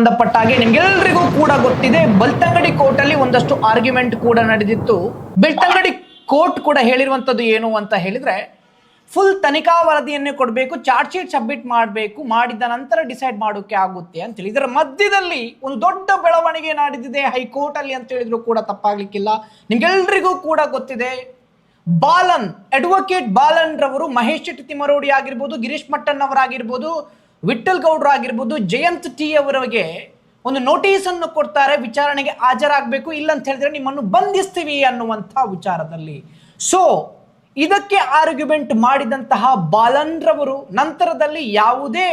ಸಂಬಂಧಪಟ್ಟ ಹಾಗೆ ನಿಮ್ಗೆಲ್ರಿಗೂ ಕೂಡ ಗೊತ್ತಿದೆ, ಬೆಳ್ತಂಗಡಿ ಕೋರ್ಟ್ ಅಲ್ಲಿ ಒಂದಷ್ಟು ಆರ್ಗ್ಯುಮೆಂಟ್ ಕೂಡ ನಡೆದಿತ್ತು. ಬೆಳ್ತಂಗಡಿ ಕೋರ್ಟ್ ಕೂಡ ಹೇಳಿರುವಂತದ್ದು ಏನು ಅಂತ ಹೇಳಿದ್ರೆ ಫುಲ್ ತನಿಖಾ ವರದಿಯನ್ನೇ ಕೊಡಬೇಕು ಚಾರ್ಜ್ ಶೀಟ್ ಸಬ್ಮಿಟ್ ಮಾಡಬೇಕು, ಮಾಡಿದ ನಂತರ ಡಿಸೈಡ್ ಮಾಡೋಕೆ ಆಗುತ್ತೆ ಅಂತೇಳಿ ಇದರ ಮಧ್ಯದಲ್ಲಿ ಒಂದು ದೊಡ್ಡ ಬೆಳವಣಿಗೆ ನಡೆದಿದೆ ಹೈಕೋರ್ಟ್ ಅಲ್ಲಿ ಅಂತ ಹೇಳಿದ್ರು ಕೂಡ ತಪ್ಪಾಗ್ಲಿಕ್ಕಿಲ್ಲ. ನಿಮ್ಗೆಲ್ರಿಗೂ ಕೂಡ ಗೊತ್ತಿದೆ, ಬಾಲನ್ ಅಡ್ವೊಕೇಟ್ ಬಾಲನ್ ರವರು ಮಹೇಶ್ ಶೆಟ್ಟಿ ತಿಮ್ಮರೋಡಿ ಆಗಿರ್ಬೋದು, ಗಿರೀಶ್ ಮಟ್ಟನ್ ಅವರಾಗಿರ್ಬೋದು ವಿಠಲ್ ಗೌಡ್ರು ಆಗಿರ್ಬೋದು ಜಯಂತ್ ಟಿ ಅವರಿಗೆ ಒಂದು ನೋಟಿಸ್ ಅನ್ನು ಕೊಡ್ತಾರೆ, ವಿಚಾರಣೆಗೆ ಹಾಜರಾಗಬೇಕು ಇಲ್ಲ ಅಂತ ಹೇಳಿದ್ರೆ ನಿಮ್ಮನ್ನು ಬಂಧಿಸ್ತೀವಿ ಅನ್ನುವಂಥ ವಿಚಾರದಲ್ಲಿ. ಸೊ ಇದಕ್ಕೆ ಆರ್ಗ್ಯುಮೆಂಟ್ ಮಾಡಿದಂತಹ ಬಾಲನ್ ರವರು ನಂತರದಲ್ಲಿ ಯಾವುದೇ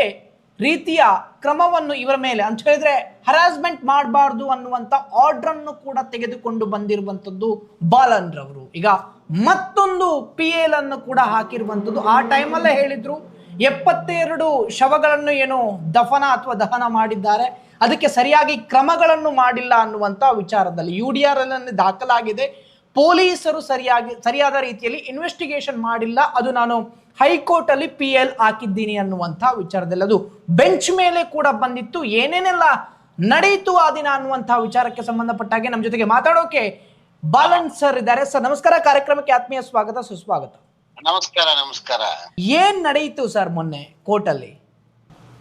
ರೀತಿಯ ಕ್ರಮವನ್ನು ಇವರ ಮೇಲೆ ಅಂತ ಹೇಳಿದ್ರೆ ಹರಾಸ್ಮೆಂಟ್ ಮಾಡಬಾರ್ದು ಅನ್ನುವಂಥ ಆರ್ಡರ್ ಅನ್ನು ಕೂಡ ತೆಗೆದುಕೊಂಡು ಬಂದಿರುವಂಥದ್ದು ಬಾಲನ್ ರವರು ಈಗ ಮತ್ತೊಂದು ಪಿ ಎಲ್ ಅನ್ನು ಕೂಡ ಹಾಕಿರುವಂಥದ್ದು ಆ ಟೈಮಲ್ಲೇ ಹೇಳಿದ್ರು. ಎಪ್ಪತ್ತೆರಡು ಶವಗಳನ್ನು ಏನು ದಫನ ಅಥವಾ ದಹನ ಮಾಡಿದ್ದಾರೆ. ಅದಕ್ಕೆ ಸರಿಯಾಗಿ ಕ್ರಮಗಳನ್ನು ಮಾಡಿಲ್ಲ ಅನ್ನುವಂಥ ವಿಚಾರದಲ್ಲಿ ಯು ಡಿ ಆರ್ ಅಲ್ಲಿ ದಾಖಲಾಗಿದೆ. ಪೊಲೀಸರು ಸರಿಯಾಗಿ, ಸರಿಯಾದ ರೀತಿಯಲ್ಲಿ ಇನ್ವೆಸ್ಟಿಗೇಷನ್ ಮಾಡಿಲ್ಲ. ಅದು ನಾನು ಹೈಕೋರ್ಟ್ ಅಲ್ಲಿ ಪಿ ಎಲ್ ಹಾಕಿದ್ದೀನಿ ಅನ್ನುವಂಥ ವಿಚಾರದಲ್ಲಿ. ಅದು ಬೆಂಚ್ ಮೇಲೆ ಕೂಡ ಬಂದಿತ್ತು. ಏನೇನೆಲ್ಲ ನಡೆಯಿತು ಆ ದಿನ ಅನ್ನುವಂಥ ವಿಚಾರಕ್ಕೆ ಸಂಬಂಧಪಟ್ಟಾಗೆ ನಮ್ಮ ಜೊತೆಗೆ ಮಾತಾಡೋಕೆ ಬಾಲನ್ ಸರ್ ಇದ್ದಾರೆ. ಸರ್, ನಮಸ್ಕಾರ. ಕಾರ್ಯಕ್ರಮಕ್ಕೆ ಆತ್ಮೀಯ ಸ್ವಾಗತ. ಸುಸ್ವಾಗತ. ನಮಸ್ಕಾರ ನಮಸ್ಕಾರ. ಏನ್ ನಡೆಯಿತು ಸರ್ ಮೊನ್ನೆ ಕೋರ್ಟ್ ಅಲ್ಲಿ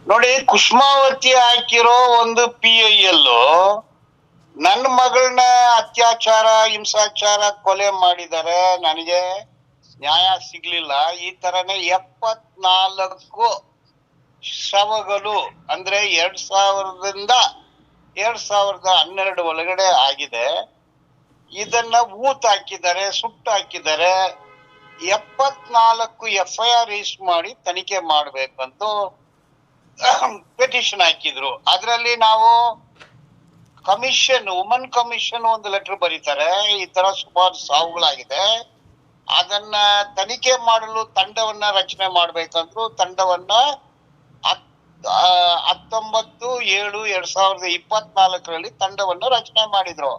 ನೋಡಿ ಕುಷ್ಮಾವತಿ ಹಾಕಿರೋ ಒಂದು ಪಿ ಐ ಎಲ್ ನನ್ನ ಮಗಳನ್ನ ಅತ್ಯಾಚಾರ ಹಿಂಸಾಚಾರ ಕೊಲೆ ಮಾಡಿದ್ದಾರೆ ನನಗೆ ನ್ಯಾಯ ಸಿಗ್ಲಿಲ್ಲ. ಈ ತರನೇ ಎಪ್ಪತ್ನಾಲ್ಕು ಶವಗಳು ಅಂದ್ರೆ ಎರಡ್ ಸಾವಿರದಿಂದ ಎರಡ್ ಸಾವಿರದ ಹನ್ನೆರಡು ಒಳಗಡೆ ಆಗಿದೆ. ಇದನ್ನ ಊತ್ ಹಾಕಿದ್ದಾರೆ ಸುಟ್ಟು ಹಾಕಿದ್ದಾರೆ. ಎಪ್ಪತ್ನಾಲ್ಕು ಎಫ್ ಐ ಆರ್ ರಿಜಿಸ್ಟರ್ ಮಾಡಿ ತನಿಖೆ ಮಾಡ್ಬೇಕಂತ ಪಿಟಿಷನ್ ಹಾಕಿದ್ರು. ಅದರಲ್ಲಿ ನಾವು ಕಮಿಷನ್ ವುಮನ್ ಕಮಿಷನ್ ಒಂದು ಲೆಟರ್ ಬರೀತಾರೆ. ಈ ತರ ಸುಮಾರು ಸಾವುಗಳಾಗಿದೆ. ಅದನ್ನ ತನಿಖೆ ಮಾಡಲು ತಂಡವನ್ನ ರಚನೆ ಮಾಡ್ಬೇಕಂದ್ರು ತಂಡವನ್ನ ಹತ್ತೊಂಬತ್ತು ಏಳು ಎರಡ್ ಸಾವಿರದ ಇಪ್ಪತ್ನಾಲ್ಕರಲ್ಲಿ ತಂಡವನ್ನ ರಚನೆ ಮಾಡಿದ್ರು.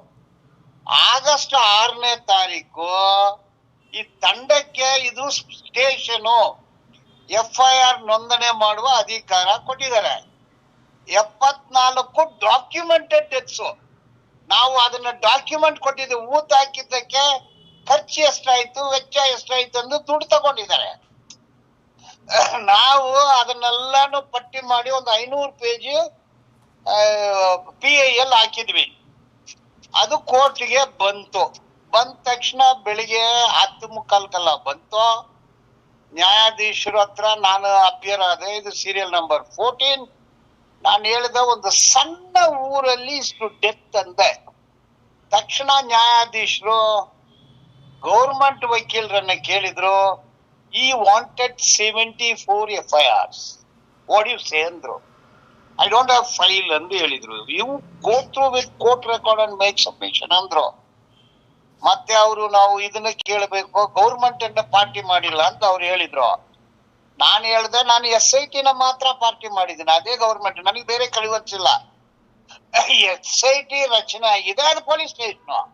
ಆಗಸ್ಟ್ ಆರನೇ ತಾರೀಕು ಈ ತಂಡಕ್ಕೆ ಇದು ಸ್ಟೇಷನು. ಎಫ್ ಐ ಆರ್ ನೋಂದಣಿ ಮಾಡುವ ಅಧಿಕಾರ ಕೊಟ್ಟಿದ್ದಾರೆ. ಎಪ್ಪತ್ನಾಲ್ಕು ಡಾಕ್ಯುಮೆಂಟೆಡ್ ಡೆತ್ಸು ನಾವು ಅದನ್ನ ಡಾಕ್ಯುಮೆಂಟ್ ಕೊಟ್ಟಿದ್ದೀವಿ. ಊತ ಹಾಕಿದ್ದಕ್ಕೆ ಖರ್ಚು ಎಷ್ಟಾಯ್ತು, ವೆಚ್ಚ ಎಷ್ಟಾಯ್ತು ಎಂದು ದುಡ್ಡು ತಗೊಂಡಿದ್ದಾರೆ. ನಾವು ಅದನ್ನೆಲ್ಲಾನು ಪಟ್ಟಿ ಮಾಡಿ ಒಂದು ಐನೂರು ಪೇಜ್ ಪಿ ಐ ಎಲ್ ಹಾಕಿದ್ವಿ. ಅದು ಕೋರ್ಟ್ಗೆ ಬಂತು. ಬಂದ ತಕ್ಷಣ ಬೆಳಿಗ್ಗೆ ಹತ್ತು ಮುಕ್ಕಾಲ್ಕಲ್ಲ ಬಂತು. ನ್ಯಾಯಾಧೀಶರ ಹತ್ರ ನಾನು ಅಪಿಯರ್ ಆದೆ, ಇದು ಸೀರಿಯಲ್ ನಂಬರ್ ಫೋರ್ಟೀನ್ ನಾನು ಹೇಳಿದ ಒಂದು ಸಣ್ಣ ಊರಲ್ಲಿ ಇಷ್ಟು ಡೆತ್ ಅಂದೆ. ತಕ್ಷಣ ನ್ಯಾಯಾಧೀಶರು ಗೌರ್ಮೆಂಟ್ ವಕೀಲರನ್ನ ಕೇಳಿದ್ರು, ಈ wanted seventy four F I Rs what you say ಅಂದ್ರು. ಐ ಡೋಂಟ್ ಹ್ಯಾವ್ ಫೈಲ್ ಎಂದು ಹೇಳಿದ್ರು. You go through with court record and make submission ಅಂದ್ರು. ಮತ್ತೆ ಅವರು ನಾವು ಇದನ್ನ ಕೇಳಬೇಕು ಗೌರ್ಮೆಂಟ್ ಅನ್ನ ಪಾರ್ಟಿ ಮಾಡಿಲ್ಲ ಅಂತ ಅವ್ರು ಹೇಳಿದ್ರು. ನಾನು ಹೇಳ್ದೆ, ನಾನು ಎಸ್ ಐ ಟಿನ ಮಾತ್ರ ಪಾರ್ಟಿ ಮಾಡಿದ್ದೀನಿ, ಅದೇ ಗೌರ್ಮೆಂಟ್ ನನಗೆ ಬೇರೆ ಕಳಿವಚ್ಚಿಲ್ಲ ಎಸ್ ಐ ಟಿ ರಚನೆ ಆಗಿದೆ, ಅದು ಪೊಲೀಸ್ ಸ್ಟೇಷನ್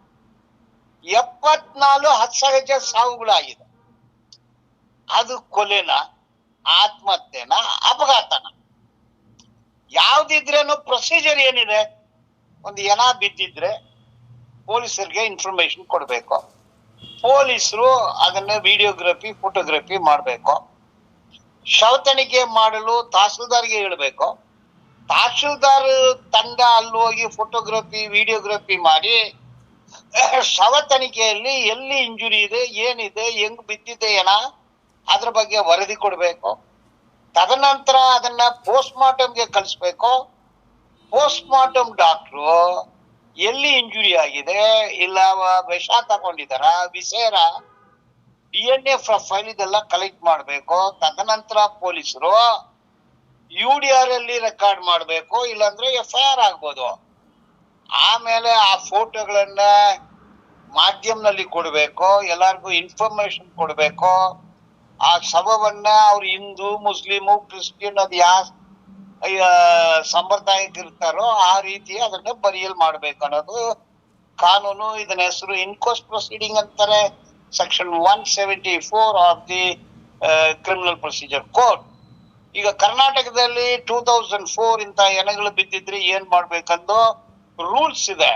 ಎಪ್ಪತ್ನಾಲು ಸಹಜ ಸಾವುಗಳಾಗಿದೆ. ಅದು ಕೊಲೆನ, ಆತ್ಮಹತ್ಯೆನ, ಅಪಘಾತನ. ಯಾವ್ದಿದ್ರೇನು ಪ್ರೊಸೀಜರ್ ಏನಿದೆ? ಒಂದು ಎನ ಬಿದ್ದಿದ್ರೆ ಪೊಲೀಸರಿಗೆ ಇನ್ಫಾರ್ಮೇಶನ್ ಕೊಡಬೇಕು. ಪೊಲೀಸರು ಅದನ್ನ ವಿಡಿಯೋಗ್ರಫಿ ಫೋಟೋಗ್ರಫಿ ಮಾಡಬೇಕು. ಶವ ತನಿಖೆ ಮಾಡಲು ತಹಸೀಲ್ದಾರ್ಗೆ ಹೇಳಬೇಕು. ತಹಸೀಲ್ದಾರ್ ತಂಡ ಅಲ್ಲಿ ಹೋಗಿ ಫೋಟೋಗ್ರಫಿ ವಿಡಿಯೋಗ್ರಫಿ ಮಾಡಿ ಶವ ತನಿಖೆಯಲ್ಲಿ ಎಲ್ಲಿ ಇಂಜುರಿ ಇದೆ, ಏನಿದೆ, ಹೆಂಗ್ ಬಿದ್ದಿದೆ ಏನ, ಅದ್ರ ಬಗ್ಗೆ ವರದಿ ಕೊಡಬೇಕು. ತದನಂತರ ಅದನ್ನ ಪೋಸ್ಟ್ ಮಾರ್ಟಮ್ಗೆ ಕಳಿಸ್ಬೇಕು. ಪೋಸ್ಟ್ ಮಾರ್ಟಮ್ ಡಾಕ್ಟ್ರು ಎಲ್ಲಿ ಇಂಜುರಿ ಆಗಿದೆ? ಇಲ್ಲ ವಿಷ ತಗೊಂಡಿದಾರ ವಿಷೇರ? ಡಿ ಎನ್ ಎ ಪ್ರೊಫೈಲ್ ಇದೆಲ್ಲ ಕಲೆಕ್ಟ್ ಮಾಡಬೇಕು. ತದನಂತರ ಪೊಲೀಸರು ಯು ಡಿ ಆರ್ ಅಲ್ಲಿ ರೆಕಾರ್ಡ್ ಮಾಡಬೇಕು, ಇಲ್ಲಾಂದ್ರೆ ಎಫ್ ಐ ಆರ್ ಆಗ್ಬೋದು. ಆಮೇಲೆ ಆ ಫೋಟೋಗಳನ್ನ ಮಾಧ್ಯಮದಲ್ಲಿ ಕೊಡಬೇಕು, ಎಲ್ಲರಿಗೂ ಇನ್ಫಾರ್ಮೇಶನ್ ಕೊಡಬೇಕು. ಆ ಶವವನ್ನ ಅವ್ರು ಹಿಂದೂ, ಮುಸ್ಲಿಮು, ಕ್ರಿಶ್ಚಿಯನ್, ಅದು ಯಾವ ಸಂಪ್ರದಾಯಕ್ಕೆ ಇರ್ತಾರೋ ಆ ರೀತಿ ಅದನ್ನ ಬರಿಯಲ್ ಮಾಡ್ಬೇಕು ಅನ್ನೋದು ಕಾನೂನು ಇದನ್ನ ಹೆಸರು ಇನ್ಕೋಸ್ಟ್ ಪ್ರೊಸೀಡಿಂಗ್ ಅಂತಾರೆ. Section one seventy four of the criminal procedure code ಈಗ ಕರ್ನಾಟಕದಲ್ಲಿ ಟೂ ತೌಸಂಡ್ ಫೋರ್ ಇಂತ ಎಣಗಳು ಬಿದ್ದಿದ್ರೆ ಏನ್ ಮಾಡ್ಬೇಕಂದು ರೂಲ್ಸ್ ಇದೆ.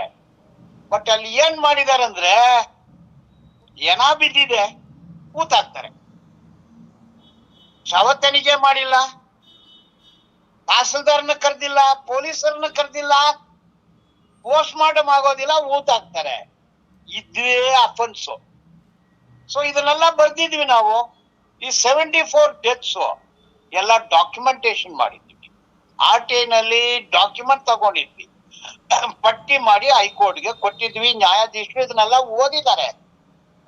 ಬಟ್ ಅಲ್ಲಿ ಏನ್ ಮಾಡಿದಾರೆ ಅಂದ್ರೆ ಎಣ ಬಿದ್ದಿದೆ? ಕೂತಾಕ್ತಾರೆ ಶವ ಮಾಡಿಲ್ಲ. ತಹಸೀಲ್ದಾರ್ನ ಕರೆದಿಲ್ಲ, ಪೊಲೀಸರನ್ನ ಕರೆದಿಲ್ಲ ಪೋಸ್ಟ್ ಮಾರ್ಟಮ್ ಆಗೋದಿಲ್ಲ ಊತಾಕ್ತಾರೆ ಇದ್ವೇ ಅಫನ್ಸು ಸೊ ಇದನ್ನೆಲ್ಲ ಬರ್ದಿದ್ವಿ ನಾವು. ಈ ಸೆವೆಂಟಿ ಫೋರ್ ಡೆತ್ಸ್ ಎಲ್ಲ ಡಾಕ್ಯುಮೆಂಟೇಶನ್ ಮಾಡಿದ್ವಿ. ಆರ್ ಟಿ ನಲ್ಲಿ ಡಾಕ್ಯುಮೆಂಟ್ ತಗೊಂಡಿದ್ವಿ. ಪಟ್ಟಿ ಮಾಡಿ ಹೈಕೋರ್ಟ್ಗೆ ಕೊಟ್ಟಿದ್ವಿ, ನ್ಯಾಯಾಧೀಶರು ಇದನ್ನೆಲ್ಲ ಓದಿದ್ದಾರೆ.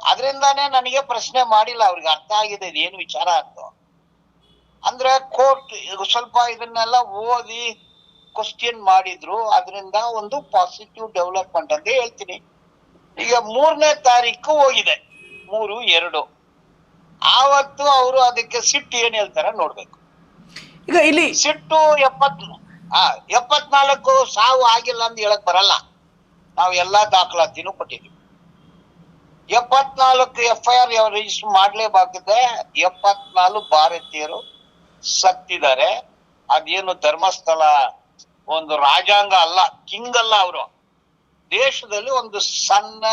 ಅದರಿಂದಾನೇ ನನಗೆ ಪ್ರಶ್ನೆ ಮಾಡಿಲ್ಲ, ಅವ್ರಿಗೆ ಅರ್ಥ ಆಗಿದೆ, ಇದೇನು ವಿಚಾರ ಅಂತ. ಅಂದ್ರೆ ಕೋರ್ಟ್ ಸ್ವಲ್ಪ ಇದನ್ನೆಲ್ಲ ಓದಿ ಕ್ವಶನ್ ಮಾಡಿದ್ರು. ಅದರಿಂದ ಒಂದು ಪಾಸಿಟಿವ್ ಡೆವಲಪ್ಮೆಂಟ್ ಅಂತ ಹೇಳ್ತೀನಿ. ಈಗ ಮೂರನೇ ತಾರೀಕು ಹೋಗಿದೆ. ಮೂರು ಎರಡು. ಆವತ್ತು ಅವರು ಅದಕ್ಕೆ ಸಿಟ್ಟು ಏನ್ ಹೇಳ್ತಾರೆ ನೋಡ್ಬೇಕು. ಈಗ ಇಲ್ಲಿ ಸಿಟ್ಟು ಎಪ್ಪತ್ ಆ ಎಪ್ಪತ್ನಾಲ್ಕು ಸಾವು ಆಗಿಲ್ಲ ಅಂತ ಹೇಳಕ್ ಬರಲ್ಲ. ನಾವು ಎಲ್ಲಾ ದಾಖಲಾತಿನೂ ಕೊಟ್ಟಿದ್ವಿ ಎಪ್ಪತ್ನಾಲ್ಕು ಎಫ್ ಐ ಆರ್ ರಿಜಿಸ್ಟರ್ ಮಾಡ್ಲೇಬೇಕಿದೆ ಎಪ್ಪತ್ನಾಲ್ಕು ಭಾರತೀಯರು ಸತ್ತಿದ್ದಾರೆ. ಅದೇನು ಧರ್ಮಸ್ಥಳ ಒಂದು ರಾಜಾಂಗ ಅಲ್ಲ ಕಿಂಗ್ ಅಲ್ಲ ಅವರು. ದೇಶದಲ್ಲಿ ಒಂದು ಸಣ್ಣ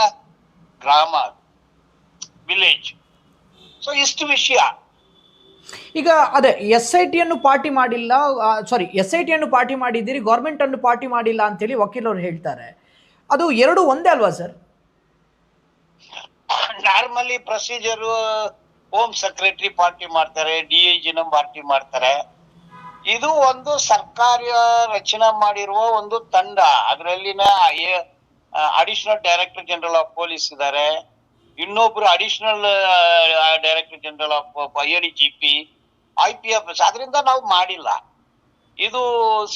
ಗ್ರಾಮ ವಿಲೇಜ್ ಸೊ ಇಷ್ಟು ವಿಷಯ. ಈಗ ಅದೇ ಎಸ್ ಐ ಟಿಯನ್ನು ಪಾರ್ಟಿ ಮಾಡಿಲ್ಲ ಸಾರಿ ಎಸ್ ಐ ಟಿಯನ್ನು ಪಾರ್ಟಿ ಮಾಡಿದ್ದೀರಿ ಗೌರ್ಮೆಂಟ್ ಅನ್ನು ಪಾರ್ಟಿ ಮಾಡಿಲ್ಲ ಅಂತೇಳಿ ವಕೀಲರು ಹೇಳ್ತಾರೆ. ಅದು ಎರಡು ಒಂದೇ ಅಲ್ವಾ sir? Normally procedure home secretary party ಮಾಡ್ತಾರೆ ಡಿ ಐ ಜಿನ ಪಾರ್ಟಿ ಮಾಡ್ತಾರೆ. ಇದು ಒಂದು ಸರ್ಕಾರ ರಚನೆ ಮಾಡಿರುವ ಒಂದು ತಂಡ. ಅದರಲ್ಲಿನ additional director general of police ಇದ್ದಾರೆ. ಇನ್ನೊಬ್ರು additional director general of I D G P I P F ಅದರಿಂದ ನಾವು ಮಾಡಿಲ್ಲ. ಇದು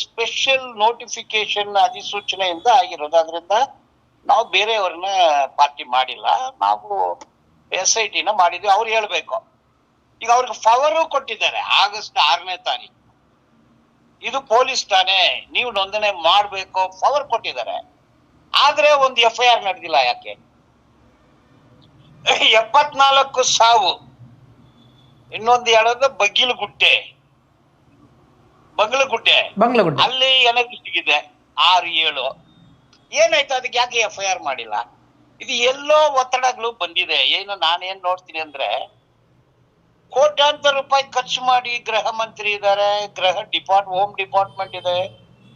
ಸ್ಪೆಷಲ್ ನೋಟಿಫಿಕೇಶನ್ ಅಧಿಸೂಚನೆಯಿಂದ ಆಗಿರೋದು. ಅದರಿಂದ ನಾವು ಬೇರೆಯವ್ರನ್ನ ಪಾರ್ಟಿ ಮಾಡಿಲ್ಲ. ನಾವು ಎಸ್ ಐ ಟಿನ ಮಾಡಿದ್ವಿ ಅವ್ರು ಹೇಳ್ಬೇಕು. ಈಗ ಅವ್ರಿಗೆ ಪವರ್ ಕೊಟ್ಟಿದ್ದಾರೆ ಆಗಸ್ಟ್ ಆರನೇ ತಾರೀಕು. ಇದು ಪೊಲೀಸ್ ಠಾಣೆ ನೀವು ನೋಂದಣಿ ಮಾಡ್ಬೇಕು ಪವರ್ ಕೊಟ್ಟಿದ್ದಾರೆ. ಆದ್ರೆ ಒಂದು ಎಫ್ ಐ ಆರ್ ನಡೆದಿಲ್ಲ ಯಾಕೆ? ಎಪ್ಪತ್ನಾಲ್ಕು ಸಾವು. ಇನ್ನೊಂದು ಹೇಳೋದು ಬಗ್ಗಿಲಗುಡ್ಡೆ. ಬಗ್ಲಗುಡ್ಡೆ. ಅಲ್ಲಿ ಏನಾದ್ರು ಸಿಗಿದೆ ಆರು ಏಳು. ಏನಾಯ್ತು ಅದಕ್ಕೆ ಯಾಕೆ ಎಫ್ ಐ ಆರ್ ಮಾಡಿಲ್ಲ? ಇದು ಎಲ್ಲೋ ಒತ್ತಡಗಳು ಬಂದಿದೆ. ಏನು ನಾನೇನ್ ನೋಡ್ತೀನಿ ಅಂದ್ರೆ ಕೋಟ್ಯಾಂತರ ರೂಪಾಯಿ ಖರ್ಚು ಮಾಡಿ ಗೃಹ ಮಂತ್ರಿ ಇದ್ದಾರೆ, ಗೃಹ ಡಿಪಾರ್ಟ್, ಹೋಮ್ ಡಿಪಾರ್ಟ್ಮೆಂಟ್ ಇದೆ,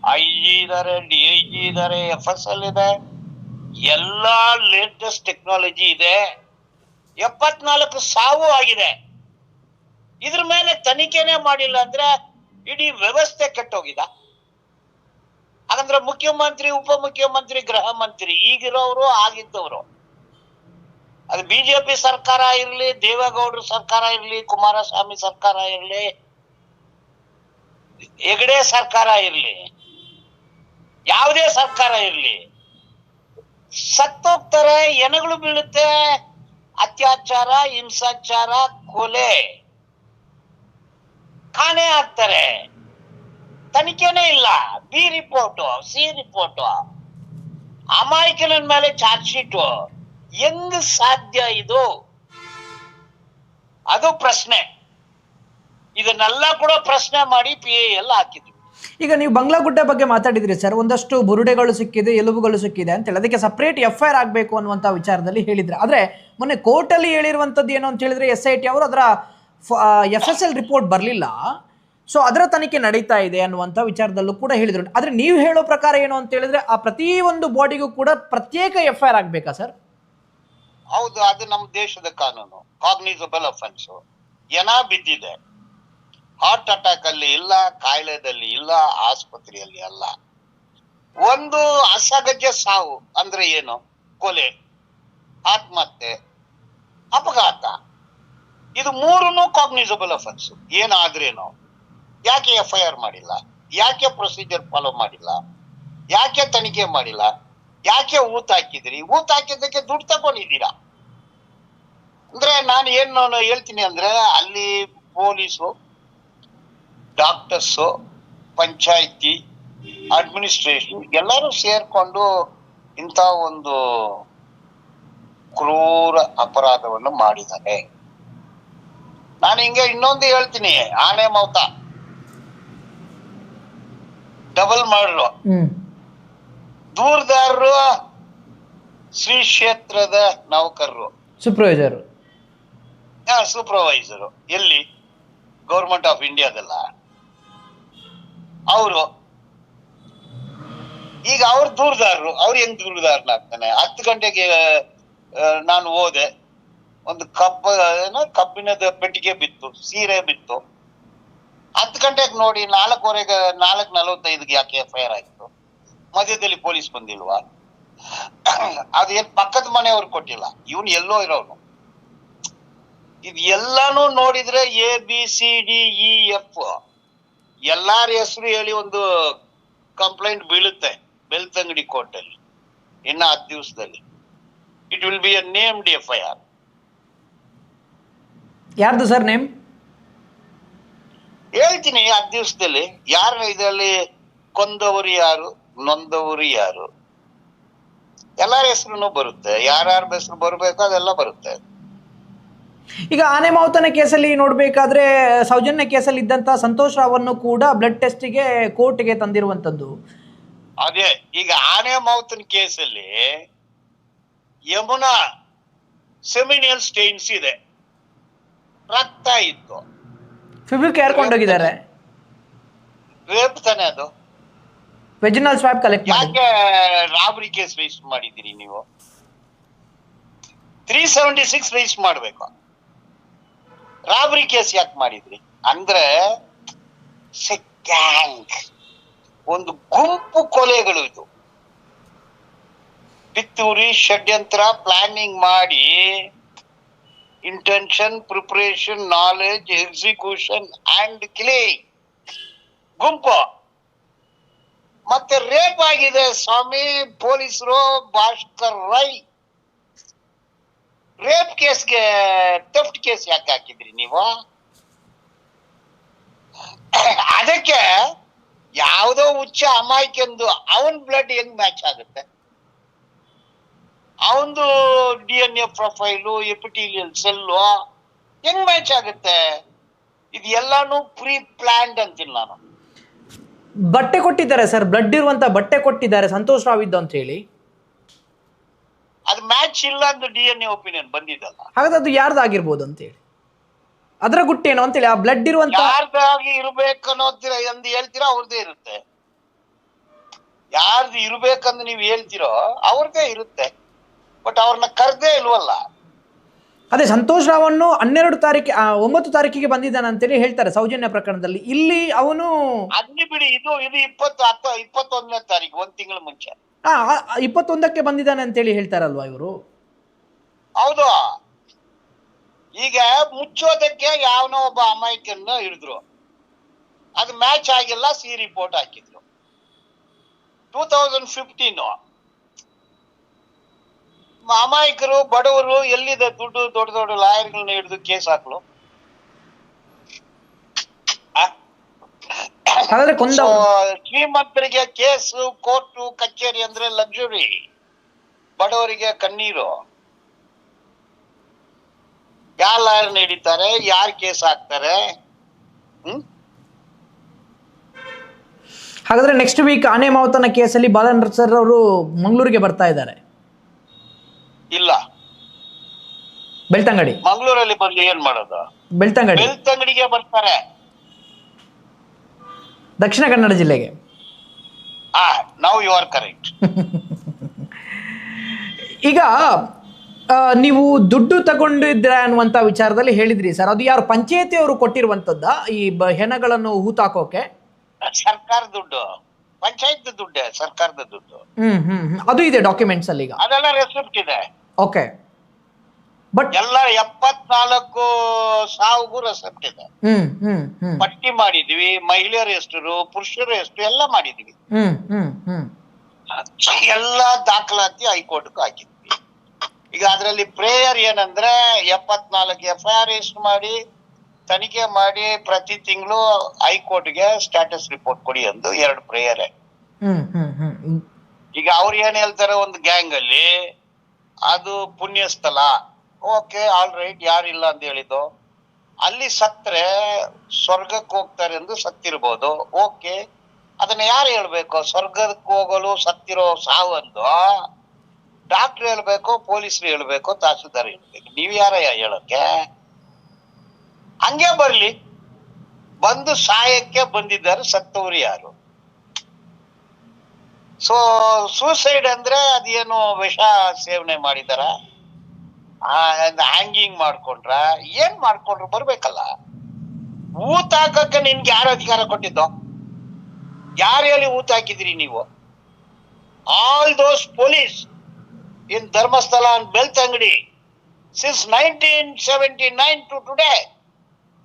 ಐ ಜಿ ಇದಾರೆ ಡಿ ಐ ಜಿ ಇದಾರೆ ಎಫ್ ಎಸ್ ಎಲ್ ಇದೆ. ಎಲ್ಲಾ ಲೇಟೆಸ್ಟ್ ಟೆಕ್ನಾಲಜಿ ಇದೆ. ಎಪ್ಪತ್ನಾಲ್ಕು ಸಾವು ಆಗಿದೆ. ಇದ್ರ ಮೇಲೆ ತನಿಖೆನೆ ಮಾಡಿಲ್ಲ ಅಂದ್ರೆ ಇಡೀ ವ್ಯವಸ್ಥೆ ಕೆಟ್ಟೋಗಿದ. ಹಾಗಂದ್ರೆ ಮುಖ್ಯಮಂತ್ರಿ ಉಪ ಮುಖ್ಯಮಂತ್ರಿ ಗೃಹ ಮಂತ್ರಿ ಈಗಿರೋರು ಆಗಿದ್ದವರು. ಅದು ಬಿಜೆಪಿ ಸರ್ಕಾರ ಇರಲಿ, ದೇವೇಗೌಡರ ಸರ್ಕಾರ ಇರಲಿ, ಕುಮಾರಸ್ವಾಮಿ ಸರ್ಕಾರ ಇರಲಿ, ಹೆಗಡೆ ಸರ್ಕಾರ ಇರಲಿ, ಯಾವುದೇ ಸರ್ಕಾರ ಇರಲಿ, ಸತ್ತೋಗ್ತಾರೆ, ಎನಗಳು ಬೀಳುತ್ತೆ, ಅತ್ಯಾಚಾರ, ಹಿಂಸಾಚಾರ, ಕೊಲೆ. ಕಾಣೆ ಆಗ್ತಾರೆ. ತನಿಖೆನೇ ಇಲ್ಲ. B report, C report. ಅಮಾಯಕನ ಮೇಲೆ ಚಾರ್ಜ್ ಶೀಟ್. ಹೆಂಗ್ ಸಾಧ್ಯ ಇದು? ಅದು ಪ್ರಶ್ನೆ. ಇದನ್ನೆಲ್ಲ ಕೂಡ ಪ್ರಶ್ನೆ ಮಾಡಿ ಪಿ ಎ ಎಲ್ಲ ಹಾಕಿದ್ವಿ. ಈಗ ನೀವು ಬಂಗ್ಲಾಗುಡ್ಡೆ ಬಗ್ಗೆ ಮಾತಾಡಿದ್ರಿ ಸರ್. ಒಂದಷ್ಟು ಬುರುಡೆಗಳು ಸಿಕ್ಕಿದೆ, ಎಲುಬುಗಳು ಸಿಕ್ಕಿದೆ ಅಂತೇಳಿ. ಅದಕ್ಕೆ ಸಪ್ರೇಟ್ ಎಫ್ ಐ ಆರ್ ಆಗಬೇಕು ಅನ್ನುವಂಥ ವಿಚಾರದಲ್ಲಿ ಹೇಳಿದ್ರೆ. ಆದರೆ ಮೊನ್ನೆ ಕೋರ್ಟಲ್ಲಿ ಹೇಳಿರುವಂಥದ್ದು ಏನು ಅಂತ ಹೇಳಿದ್ರೆ ಎಸ್ ಐ ಟಿ ಅವರು ಅದರ ಎಫ್ ಎಸ್ ಎಲ್ ರಿಪೋರ್ಟ್ ಬರಲಿಲ್ಲ. ಸೊ ಅದರ ತನಿಖೆ ನಡೀತಾ ಇದೆ ಅನ್ನುವಂಥ ವಿಚಾರದಲ್ಲೂ ಕೂಡ ಹೇಳಿದ್ರು. ಆದರೆ ನೀವು ಹೇಳೋ ಪ್ರಕಾರ ಏನು ಅಂತ ಹೇಳಿದ್ರೆ, ಆ ಪ್ರತಿ ಒಂದು ಬಾಡಿಗೂ ಕೂಡ ಪ್ರತ್ಯೇಕ ಎಫ್ ಐ ಆರ್ ಆಗಬೇಕಾ ಸರ್? ಹೌದು, ಅದು ನಮ್ಮ ದೇಶದ ಕಾನೂನು. ಕಾಗ್ನಿಸಬಲ್ ಅಫೆನ್ಸ್ ಏನ ಬಿದ್ದಿದೆ? ಹಾರ್ಟ್ ಅಟ್ಯಾಕ್ ಅಲ್ಲಿ ಇಲ್ಲ, ಕಾಯಿಲೆದಲ್ಲಿ ಇಲ್ಲ, ಆಸ್ಪತ್ರೆಯಲ್ಲಿ ಅಲ್ಲ. ಒಂದು ಅಸಗಜ ಸಾವು ಅಂದ್ರೆ ಏನು? ಕೊಲೆ, ಆತ್ಮಹತ್ಯೆ, ಅಪಘಾತ. ಇದು ಮೂರನ್ನು ಕಾಗ್ನಿಸಬಲ್ ಅಫೆನ್ಸ್ ಏನಾದ್ರೇನು? ಯಾಕೆ ಎಫ್ ಐ ಆರ್ ಮಾಡಿಲ್ಲ? ಯಾಕೆ ಪ್ರೊಸೀಜರ್ ಫಾಲೋ ಮಾಡಿಲ್ಲ? ಯಾಕೆ ತನಿಖೆ ಮಾಡಿಲ್ಲ? ಯಾಕೆ ಊತ ಹಾಕಿದ್ರಿ? ಊತ ಹಾಕಿದ್ದಕ್ಕೆ ದುಡ್ಡು ತಗೊಂಡಿದ್ದೀರಾ? ಅಂದ್ರೆ ನಾನು ಏನ್ ಹೇಳ್ತೀನಿ ಅಂದ್ರೆ ಅಲ್ಲಿ ಪೊಲೀಸು, ಡಾಕ್ಟರ್ಸು, ಪಂಚಾಯಿತಿ ಅಡ್ಮಿನಿಸ್ಟ್ರೇಷನ್ ಎಲ್ಲರೂ ಸೇರ್ಕೊಂಡು ಇಂಥ ಒಂದು ಕ್ರೂರ ಅಪರಾಧವನ್ನು ಮಾಡಿದ್ದಾರೆ. ನಾನು ಹಿಂಗೆ ಇನ್ನೊಂದು ಹೇಳ್ತೀನಿ, ಆನೆ ಮೌತ. ಡಬಲ್ ಹ್ಮ್. ದೂರದಾರರು ಶ್ರೀ ಕ್ಷೇತ್ರದ ನೌಕರರು. ಸೂಪರ್ವೈಸರ್ ಸೂಪರ್ವೈಸರ್ ಎಲ್ಲಿ? ಗೌರ್ಮೆಂಟ್ ಆಫ್ ಇಂಡಿಯಾದಲ್ಲ ಅವರು. ಈಗ ಅವ್ರ ದೂರದಾರರು. ಅವ್ರು ಹೆಂಗ್ ದೂರದಾರನಾಗ್ತಾನೆ? ಹತ್ತು ಗಂಟೆಗೆ ನಾನು ಹೋದೆ. ಒಂದು ಕಬ್ಬ ಏನೋ ಕಬ್ಬಿಣದ ಪೆಟ್ಟಿಗೆ ಬಿತ್ತು ಸೀರೆ ಬಿತ್ತು. ಹತ್ತು ಗಂಟೆಗೆ ನೋಡಿ ನಾಲ್ಕುವರೆಗೆ ನಾಲ್ಕು ನಲವತ್ತೈದಕ್ಕೆ ಯಾಕೆ ಎಫ್ ಐ ಆರ್ ಆಯ್ತು? ಮಧ್ಯದಲ್ಲಿ ಪೊಲೀಸ್ ಬಂದಿಲ್ವಾ? ಅದೇನ್ ಪಕ್ಕದ ಮನೆಯವ್ರು ಕೊಟ್ಟಿಲ್ಲ. ಇವನು ಎಲ್ಲೋ ಇರೋನು. ಇದು ಎಲ್ಲಾನು ನೋಡಿದ್ರೆ A B C D E F ಎಲ್ಲಾರ ಹೆಸರು ಹೇಳಿ ಒಂದು ಕಂಪ್ಲೇಂಟ್ ಬೀಳುತ್ತೆ ಬೆಳ್ತಂಗಡಿ ಕೋರ್ಟಲ್ಲಿ. ಇನ್ನ ಹತ್ತು ದಿವಸದಲ್ಲಿ. It will be a named F I R ಯಾರ್ದು ಸರ್ ನೇಮ್? ಹೇಳ್ತೀನಿ ಆ ದಿವಸದಲ್ಲಿ. ಯಾರ ಇದರಲ್ಲಿ ಕೊಂದವರು ಯಾರು ನೊಂದವರು ಯಾರು? ಎಲ್ಲಾರ ಹೆಸರು ಬರುತ್ತೆ. ಯಾರ್ಯಾರ ಹೆಸರು ಬರಬೇಕು ಅದೆಲ್ಲ ಬರುತ್ತೆ. ಈಗ ಆನೆ ಮಾವುತನ ಕೇಸಲ್ಲಿ ನೋಡ್ಬೇಕಾದ್ರೆ ಸೌಜನ್ಯ ಕೇಸಲ್ಲಿ ಇದ್ದಂತ ಸಂತೋಷ್ ರಾವನ್ನು ಕೂಡ ಬ್ಲಡ್ ಟೆಸ್ಟ್ಗೆ ಕೋರ್ಟ್ಗೆ ತಂದಿರುವಂತದ್ದು. ಅದೇ ಈಗ ಆನೆ ಮಾವುತನ ಕೇಸಲ್ಲಿ ಯಮುನಾ ಸೆಮಿನಿಯಲ್ ಸ್ಟೇನ್ಸ್ ಇದೆ. ರಕ್ತ ಇತ್ತು. ಫಿಬ್ರಿಕ್ ಕೊಂಡೋಗಿದ್ದಾರೆ? ರೇಪ್ ತಾನೆ ಅದು. ವೆಜಿನಲ್ ಸ್ವಾಬ್ ಕಲೆಕ್ಟ್ ಮಾಡಿ. ಯಾಕೆ ರಾಬರಿ ಕೇಸ್ ವೇಸ್ಟ್ ಮಾಡಿದ್ದೀರಿ ನೀವು? ತ್ರೀ ಸೆವೆಂಟಿ ಸಿಕ್ಸ್ ರಿಜಿಸ್ಟರ್ ಮಾಡ್ಬೇಕು. ರಾಬರಿ ಕೇಸ್ ಯಾಕೆ ಮಾಡಿದ್ರಿ? ಅಂದ್ರೆ ಗ್ಯಾಂಗ್ ಒಂದು ಗುಂಪು ಕೊಲೆಗಳು ಇದು. ಪಿತ್ತೂರಿ ಷಡ್ಯಂತ್ರ ಪ್ಲಾನಿಂಗ್ ಮಾಡಿ intention preparation knowledge execution and clay ಗುಂಪು. ಮತ್ತೆ ರೇಪ್ ಆಗಿದೆ ಸ್ವಾಮಿ, ಪೊಲೀಸರು, ಭಾಸ್ಕರ್ ರೈ. ರೇಪ್ ಕೇಸ್ಗೆ ಟೆಫ್ಟ್ ಕೇಸ್ ಯಾಕೆ ಹಾಕಿದ್ರಿ ನೀವು? ಅದಕ್ಕೆ ಯಾವುದೋ ಹುಚ್ಚ ಅಮಾಯಕೆಂದು ಅವನ್ ಬ್ಲಡ್ ಹೆಂಗ್ ಮ್ಯಾಚ್ ಆಗುತ್ತೆ? ಅವಂದು D N A profile epithelial cell ಹೆಂಗ್ ಮ್ಯಾಚ್ ಆಗುತ್ತೆ? ಇದು ಎಲ್ಲಾನು ಪ್ರೀ ಪ್ಲಾನ್ಡ್ ಅಂತೀನಿ ನಾನು. ಬಟ್ಟೆ ಕೊಟ್ಟಿದ್ದಾರೆ ಸರ್ ಬ್ಲಡ್ ಇರುವಂತ ಬಟ್ಟೆ ಕೊಟ್ಟಿದ್ದಾರೆ ಸಂತೋಷ್ ರಾವ್ ಇದ್ದು ಅಂತ ಹೇಳಿ ಅದು ಮ್ಯಾಚ್ ಇಲ್ಲ ಅಂತ ಡಿ ಎನ್ ಎ ಒಪಿನಿಯನ್ ಬಂದಿದ್ದಲ್ಲ ಹಾಗಾದ್ರೆ ಅದು ಯಾರ್ದಾಗಿರ್ಬೋದು ಅಂತ ಹೇಳಿ ಅದರ ಗುಟ್ಟೇನು ಅಂತೇಳಿ ಆ ಬ್ಲಡ್ ಇರುವಂತ ಯಾರ್ದಾಗಿ ಅನ್ನೋದಿರ ಎಂದು ಹೇಳ್ತೀರೋ ಅವ್ರದ್ದೇ ಇರುತ್ತೆ. ಯಾರ್ದು ಇರ್ಬೇಕಂದು ನೀವು ಹೇಳ್ತಿರೋ ಅವ್ರದ್ದೇ ಇರುತ್ತೆ. ಬಟ್ ಅವ್ರನ್ನ ಕರೆದೇ ಇಲ್ವಲ್ಲ? ಅದೇ ಸಂತೋಷ್ ರಾವನ್ನು ಹನ್ನೆರಡು ತಾರೀಕು ಒಂಬತ್ತು ತಾರೀಕಿಗೆ ಬಂದಿದ್ದಾನೆ ಅಂತೇಳಿ ಹೇಳ್ತಾರೆ ಸೌಜನ್ಯ ಪ್ರಕರಣದಲ್ಲಿ. ಇಲ್ಲಿ ಅವನು ಅಲ್ಲಿ ಬಿಡಿ ಇದು ಇದು ಇಪ್ಪತ್ತು ಹತ್ತು ಇಪ್ಪತ್ತೊಂದನೇ ತಾರೀಕು ಒಂದ್ ತಿಂಗಳ ಮುಂಚೆ. ಇಪ್ಪತ್ತೊಂದಕ್ಕೆ ಬಂದಿದ್ದಾನೆ ಅಂತೇಳಿ ಹೇಳ್ತಾರಲ್ವಾ ಇವರು? ಹೌದು. ಈಗ ಮುಚ್ಚೋದಕ್ಕೆ ಯಾವನೋ ಒಬ್ಬ ಅಮಾಯಕನ್ನ ಹಿಡಿದ್ರು. ಅದು ಮ್ಯಾಚ್ ಆಗಿಲ್ಲ ಸಿ ರಿಪೋರ್ಟ್ ಹಾಕಿದ್ರು. Two thousand fifteen. ಅಮಾಯಕರು ಬಡವರು ಎಲ್ಲಿದೆ ದುಡ್ಡು ದೊಡ್ಡ ದೊಡ್ಡ ಲಾಯರ್ಗಳನ್ನ ಹಿಡಿದು ಕೇಸ್ ಹಾಕ್ಲು? ಶ್ರೀಮಂತರಿಗೆ ಕೇಸು ಕೋರ್ಟು ಕಚೇರಿ ಅಂದ್ರೆ ಲಕ್ಸುರಿ ಬಡವರಿಗೆ ಕಣ್ಣೀರು. ಯಾರ್ ಲಾಯರ್ ಹಿಡಿತಾರೆ? ಯಾರ್ ಕೇಸ್ ಹಾಕ್ತಾರೆ? ಹ್ಮ್? ಹಾಗಾದ್ರೆ ನೆಕ್ಸ್ಟ್ ವೀಕ್ ಆನೆ ಮಾವತನ ಕೇಸಲ್ಲಿ ಬಾಲನ್ ಸರ್ ಅವರು ಮಂಗಳೂರಿಗೆ ಬರ್ತಾ ಇದ್ದಾರೆ ಇಲ್ಲ ಬೆಳ್ತಂಗಡಿ. ಮಂಗಳೂರಲ್ಲಿ ಬಂದು ಏನ್ ಮಾಡೋದು? ಬೆಳ್ತಂಗಡಿ. ಬೆಳ್ತಂಗಡಿಗೆ ಬರ್ತಾರೆ. ದಕ್ಷಿಣ ಕನ್ನಡ ಜಿಲ್ಲೆಗೆ. ಆ ನೌ ಯು ಆರ್ ಕರೆಕ್ಟ್ ಈಗ ನೀವು ದುಡ್ಡು ತಗೊಂಡಿದ್ರ ಅನ್ನುವಂತ ವಿಚಾರದಲ್ಲಿ ಹೇಳಿದ್ರಿ ಸರ್. ಅದು ಯಾರು ಪಂಚಾಯತಿಯವರು ಕೊಟ್ಟಿರುವಂತದ್ದ ಈ ಹೆಣಗಳನ್ನು ಹೂತಾಕೋಕೆ? ಸರ್ಕಾರ ದುಡ್ಡು. ಪಂಚಾಯತ್ ದುಡ್ಡೆ ಸರ್ಕಾರದ ದುಡ್ಡು. ಹ್ಮ್ ಹ್ಮ್ ಹ್ಮ್. ಅದು ಇದೆ ಡಾಕ್ಯುಮೆಂಟ್ಸ್ ಅಲ್ಲಿ ಈಗ. ಅದೆಲ್ಲ ರೆಸಿಪ್ಟ್ ಇದೆ. ಓಕೆ ಬಟ್ ಎಲ್ಲ ಎಪ್ಪತ್ನಾಲ್ಕು ಸಾವಿಗೂ ರೆಸೆಪ್ಟ್ ಇದೆ. ಪಟ್ಟಿ ಮಾಡಿದ್ವಿ ಮಹಿಳೆಯರು ಎಷ್ಟು ಪುರುಷರು ಎಷ್ಟು ಎಲ್ಲ ಮಾಡಿದ್ವಿ. ಎಲ್ಲ ದಾಖಲಾತಿ ಹೈಕೋರ್ಟ್ಗೆ ಹಾಕಿದ್ವಿ. ಈಗ ಅದರಲ್ಲಿ ಪ್ರೇಯರ್ ಏನಂದ್ರೆ ಎಪ್ಪತ್ನಾಲ್ಕು ಎಫ್ ಐ ಆರ್ ರಿಜಿಸ್ಟರ್ ಮಾಡಿ ತನಿಖೆ ಮಾಡಿ ಪ್ರತಿ ತಿಂಗಳು ಹೈಕೋರ್ಟ್ಗೆ ಸ್ಟ್ಯಾಟಸ್ ರಿಪೋರ್ಟ್ ಕೊಡಿ ಎಂದು ಎರಡು ಪ್ರೇಯರ್ ಈಗ ಅವ್ರು ಏನ್ ಹೇಳ್ತಾರೆ ಒಂದು ಗ್ಯಾಂಗ್ ಅಲ್ಲಿ ಅದು ಪುಣ್ಯ ಸ್ಥಳ ಓಕೆ ಆಲ್ ರೈಟ್ ಯಾರಿಲ್ಲ ಅಂತ ಹೇಳಿದ್ದು. ಅಲ್ಲಿ ಸತ್ರೆ ಸ್ವರ್ಗಕ್ಕೆ ಹೋಗ್ತಾರೆ ಎಂದು ಸತ್ತಿರ್ಬೋದು. ಓಕೆ, ಅದನ್ನ ಯಾರು ಹೇಳ್ಬೇಕು? ಸ್ವರ್ಗಕ್ಕೆ ಹೋಗಲು ಸತ್ತಿರೋ ಸಾವಂದು ಡಾಕ್ಟರ್ ಹೇಳ್ಬೇಕು, ಪೊಲೀಸರು ಹೇಳ್ಬೇಕು, ತಹಸೀಲ್ದಾರ್ ಹೇಳ್ಬೇಕು. ನೀವ್ ಯಾರ ಹೇಳಕ್ಕೆ ಹಂಗೆ ಬರ್ಲಿ. ಬಂದು ಸಾಯಕ್ಕೆ ಬಂದಿದ್ದಾರೆ ಸತ್ತವರು ಯಾರು? ಸೊ ಸೂಸೈಡ್ ಅಂದ್ರೆ ಅದೇನು ವಿಷ ಸೇವನೆ ಮಾಡಿದಾರ ಹ್ಯಾಂಗಿಂಗ್ ಮಾಡ್ಕೊಂಡ್ರ, ಏನ್ ಮಾಡ್ಕೊಂಡ್ರು ಬರ್ಬೇಕಲ್ಲ? ಊತ ಹಾಕಕ್ಕೆ ನಿನ್ಗೆ ಯಾರು ಅಧಿಕಾರ ಕೊಟ್ಟಿದ್ದು? ಯಾರು ಹೇಳಿ ಊತ ಹಾಕಿದ್ರಿ ನೀವು? All those police in Dharmasthala and Belthangady since nineteen seventy nine to today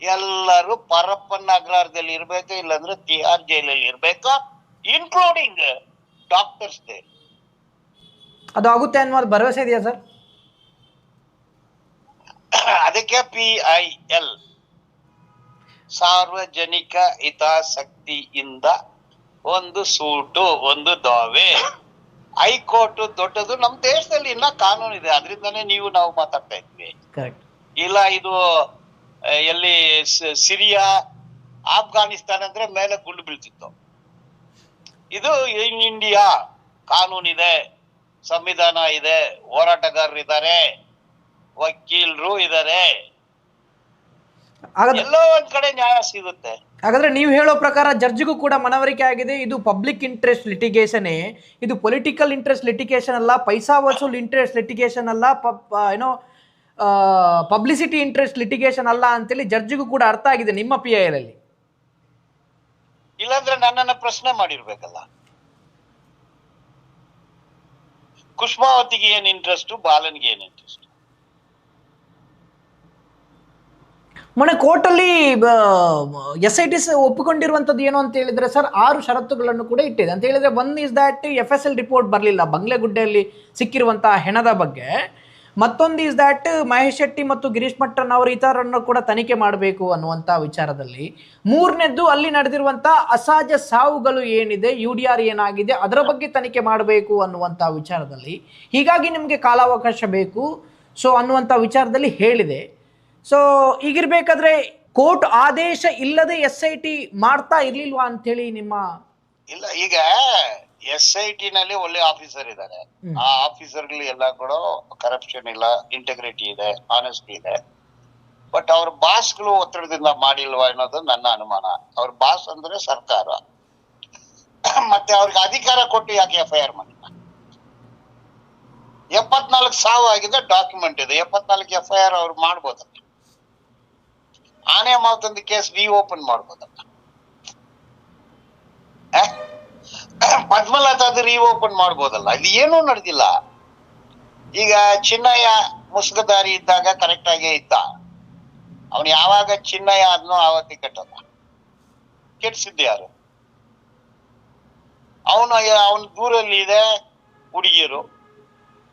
ಎಲ್ಲರೂ ಪರಪ್ಪನ ನಗರದಲ್ಲಿ ಇರ್ಬೇಕು, ಇಲ್ಲಾಂದ್ರೆ ತಿಹಾರ್ ಜೈಲಲ್ಲಿ ಇರ್ಬೇಕು ಇನ್ಕ್ಲೂಡಿಂಗ್ ಡಾಕ್ಟರ್ಸ್ ಡೇ ಅದು ಆಗುತ್ತೆ ಅನ್ನೋದು ಭರವಸೆ ಇದೆಯಾ ಸರ್? ಅದಕ್ಕೆ ಪಿ ಐ ಎಲ್ ಸಾರ್ವಜನಿಕ ಹಿತಾಸಕ್ತಿಯಿಂದ ಒಂದು ಸೂಟು ಒಂದು ದಾವೆ. ಹೈಕೋರ್ಟ್ ದೊಡ್ಡದು ನಮ್ಮ ದೇಶದಲ್ಲಿ ಇನ್ನ ಕಾನೂನು ಇದೆ. ಅದರಿಂದನೇ ನೀವು ನಾವು ಮಾತಾಡ್ತಾ ಇದ್ವಿ. ಇಲ್ಲ ಇದು ಎಲ್ಲಿ ಸಿರಿಯಾ ಆಫ್ಘಾನಿಸ್ತಾನ ಅಂದ್ರೆ ಮೇಲೆ ಗುಂಡು ಬೀಳ್ತಿತ್ತು. ಇದು ಇನ್ ಇಂಡಿಯಾ ಕಾನೂನಿದೆ ಸಂವಿಧಾನ ಇದೆ ಹೋರಾಟಗಾರರು ಇದ್ದಾರೆ ವಕೀಲರು ಇದಾರೆ. ಎಲ್ಲೋ ಒಂದ್ ಕಡೆ ನ್ಯಾಯ ಸಿಗುತ್ತೆ. ಹಾಗಾದ್ರೆ ನೀವು ಹೇಳೋ ಪ್ರಕಾರ ಜಡ್ಜ್ಗೂ ಕೂಡ ಮನವರಿಕೆ ಆಗಿದೆ. ಇದು ಪಬ್ಲಿಕ್ ಇಂಟ್ರೆಸ್ಟ್ ಲಿಟಿಗೇಷನ್. ಇದು ಪೊಲಿಟಿಕಲ್ ಇಂಟ್ರೆಸ್ಟ್ ಲಿಟಿಗೇಷನ್ ಅಲ್ಲ ಪೈಸಾ ವಸೂಲ್ ಇಂಟ್ರೆಸ್ಟ್ ಲಿಟಿಗೇಷನ್ ಅಲ್ಲ ಏನೋ ಪಬ್ಲಿಸಿಟಿ ಇಂಟ್ರೆಸ್ಟ್ ಲಿಟಿಗೇಷನ್ ಅಲ್ಲ ಅಂತೇಳಿ ಜಡ್ಜ್ಗೂ ಕೂಡ ಅರ್ಥ ಆಗಿದೆ ನಿಮ್ಮ ಪಿ ಐ ಅಲ್ಲಿ. ಇಲ್ಲಾಂದ್ರೆ ನನ್ನನ್ನ ಪ್ರಶ್ನೆ ಮಾಡಿರ್ಬೇಕಲ್ಲ. ಕುಷ್ಮಾವತಿಗೆ ಏನ್ ಇಂಟ್ರೆಸ್ಟ್ ಬಾಲನ್ಗೆ ಏನ್ ಇಂಟ್ರೆಸ್ಟ್ ಮೊನ್ನೆ ಕೋರ್ಟಲ್ಲಿ ಎಸ್ ಐ ಟಿ ಒಪ್ಪಿಕೊಂಡಿರುವಂಥದ್ದು ಏನು ಅಂತ ಹೇಳಿದ್ರೆ ಸರ್, ಆರು ಷರತ್ತುಗಳನ್ನು ಕೂಡ ಇಟ್ಟಿದೆ. ಅಂತ ಹೇಳಿದ್ರೆ one is that F S L report ಬರಲಿಲ್ಲ. ಬಂಗ್ಲೆಗುಡ್ಡೆಯಲ್ಲಿ ಸಿಕ್ಕಿರುವಂಥ ಹೆಣದ ಬಗ್ಗೆ. ಮತ್ತೊಂದು ಇಸ್ ದ್ಯಾಟ್ ಮಹೇಶ್ ಶೆಟ್ಟಿ ಮತ್ತು ಗಿರೀಶ್ ಮಟ್ಟನ್ ಅವರು ಇತರರನ್ನು ಕೂಡ ತನಿಖೆ ಮಾಡಬೇಕು ಅನ್ನುವಂಥ ವಿಚಾರದಲ್ಲಿ. ಮೂರನೇದ್ದು ಅಲ್ಲಿ ನಡೆದಿರುವಂಥ ಅಸಹಜ ಸಾವುಗಳು ಏನಿದೆ, ಯು ಡಿ ಆರ್ ಏನಾಗಿದೆ, ಅದರ ಬಗ್ಗೆ ತನಿಖೆ ಮಾಡಬೇಕು ಅನ್ನುವಂಥ ವಿಚಾರದಲ್ಲಿ. ಹೀಗಾಗಿ ನಿಮಗೆ ಕಾಲಾವಕಾಶ ಬೇಕು. ಸೊ ಅನ್ನುವಂಥ ವಿಚಾರದಲ್ಲಿ ಹೇಳಿದೆ. ಸೊ ಈಗಿರ್ಬೇಕಾದ್ರೆ ಕೋರ್ಟ್ ಆದೇಶ ಇಲ್ಲದೆ ಎಸ್ ಐ ಟಿ ಮಾಡ್ತಾ ಇರ್ಲಿಲ್ವಾ ಅಂತೇಳಿ ನಿಮ್ಮ ಇಲ್ಲ ಈಗ ಎಸ್ ಐ ಟಿ ನಲ್ಲಿ ಒಳ್ಳೆ ಆಫೀಸರ್ ಇದ್ದಾರೆ ಆ ಆಫೀಸರ್ ಎಲ್ಲ ಕೂಡ ಕರಪ್ಷನ್ ಇಲ್ಲ ಇಂಟೆಗ್ರಿಟಿ ಇದೆ ಆನೆಸ್ಟಿ ಇದೆ. ಬಟ್ ಅವ್ರ ಬಾಸ್ಗಳು ಒತ್ತಡದಿಂದ ಮಾಡಿಲ್ವಾ ಅನ್ನೋದು ನನ್ನ ಅನುಮಾನ. ಅವ್ರ ಬಾಸ್ ಅಂದ್ರೆ ಸರ್ಕಾರ. ಮತ್ತೆ ಅವ್ರಿಗೆ ಅಧಿಕಾರ ಕೊಟ್ಟು ಯಾಕೆ ಎಫ್ ಐ ಆರ್ ಮಾಡಿಲ್ಲ? ಎಪ್ಪತ್ನಾಲ್ಕು ಸಾವು ಆಗಿದೆ ಡಾಕ್ಯುಮೆಂಟ್ ಇದೆ. ಎಪ್ಪತ್ನಾಲ್ಕು ಎಫ್ ಐ ಆರ್ ಅವ್ರು ಮಾಡ್ಬೋದಲ್ಲ ಆನೆ ಮಾತೊಂದು ಕೇಸ್ ವಿ ಓಪನ್ ಮಾಡ್ಬೋದಲ್ಲ? ಪದ್ಮಲತಾ ಅದು ರೀಓಪನ್ ಮಾಡ್ಬೋದಲ್ಲ. ಇದು ಏನೂ ನಡೆದಿಲ್ಲ. ಈಗ ಚಿನ್ನಯ್ಯ ಮುಸುಕದಾರಿ ಇದ್ದಾಗ ಕರೆಕ್ಟ್ ಆಗೇ ಇದ್ದ. ಅವನು ಯಾವಾಗ ಚಿನ್ನಯ್ಯ ಆದ್ನೋ ಆವತ್ತಿ ಕಟ್ಟಲ್ಲ ಕೆಡ್ಸಿದ್ದು ಯಾರು? ಅವನು ಅವನ ದೂರಲ್ಲಿ ಇದೆ ಹುಡುಗಿಯರು.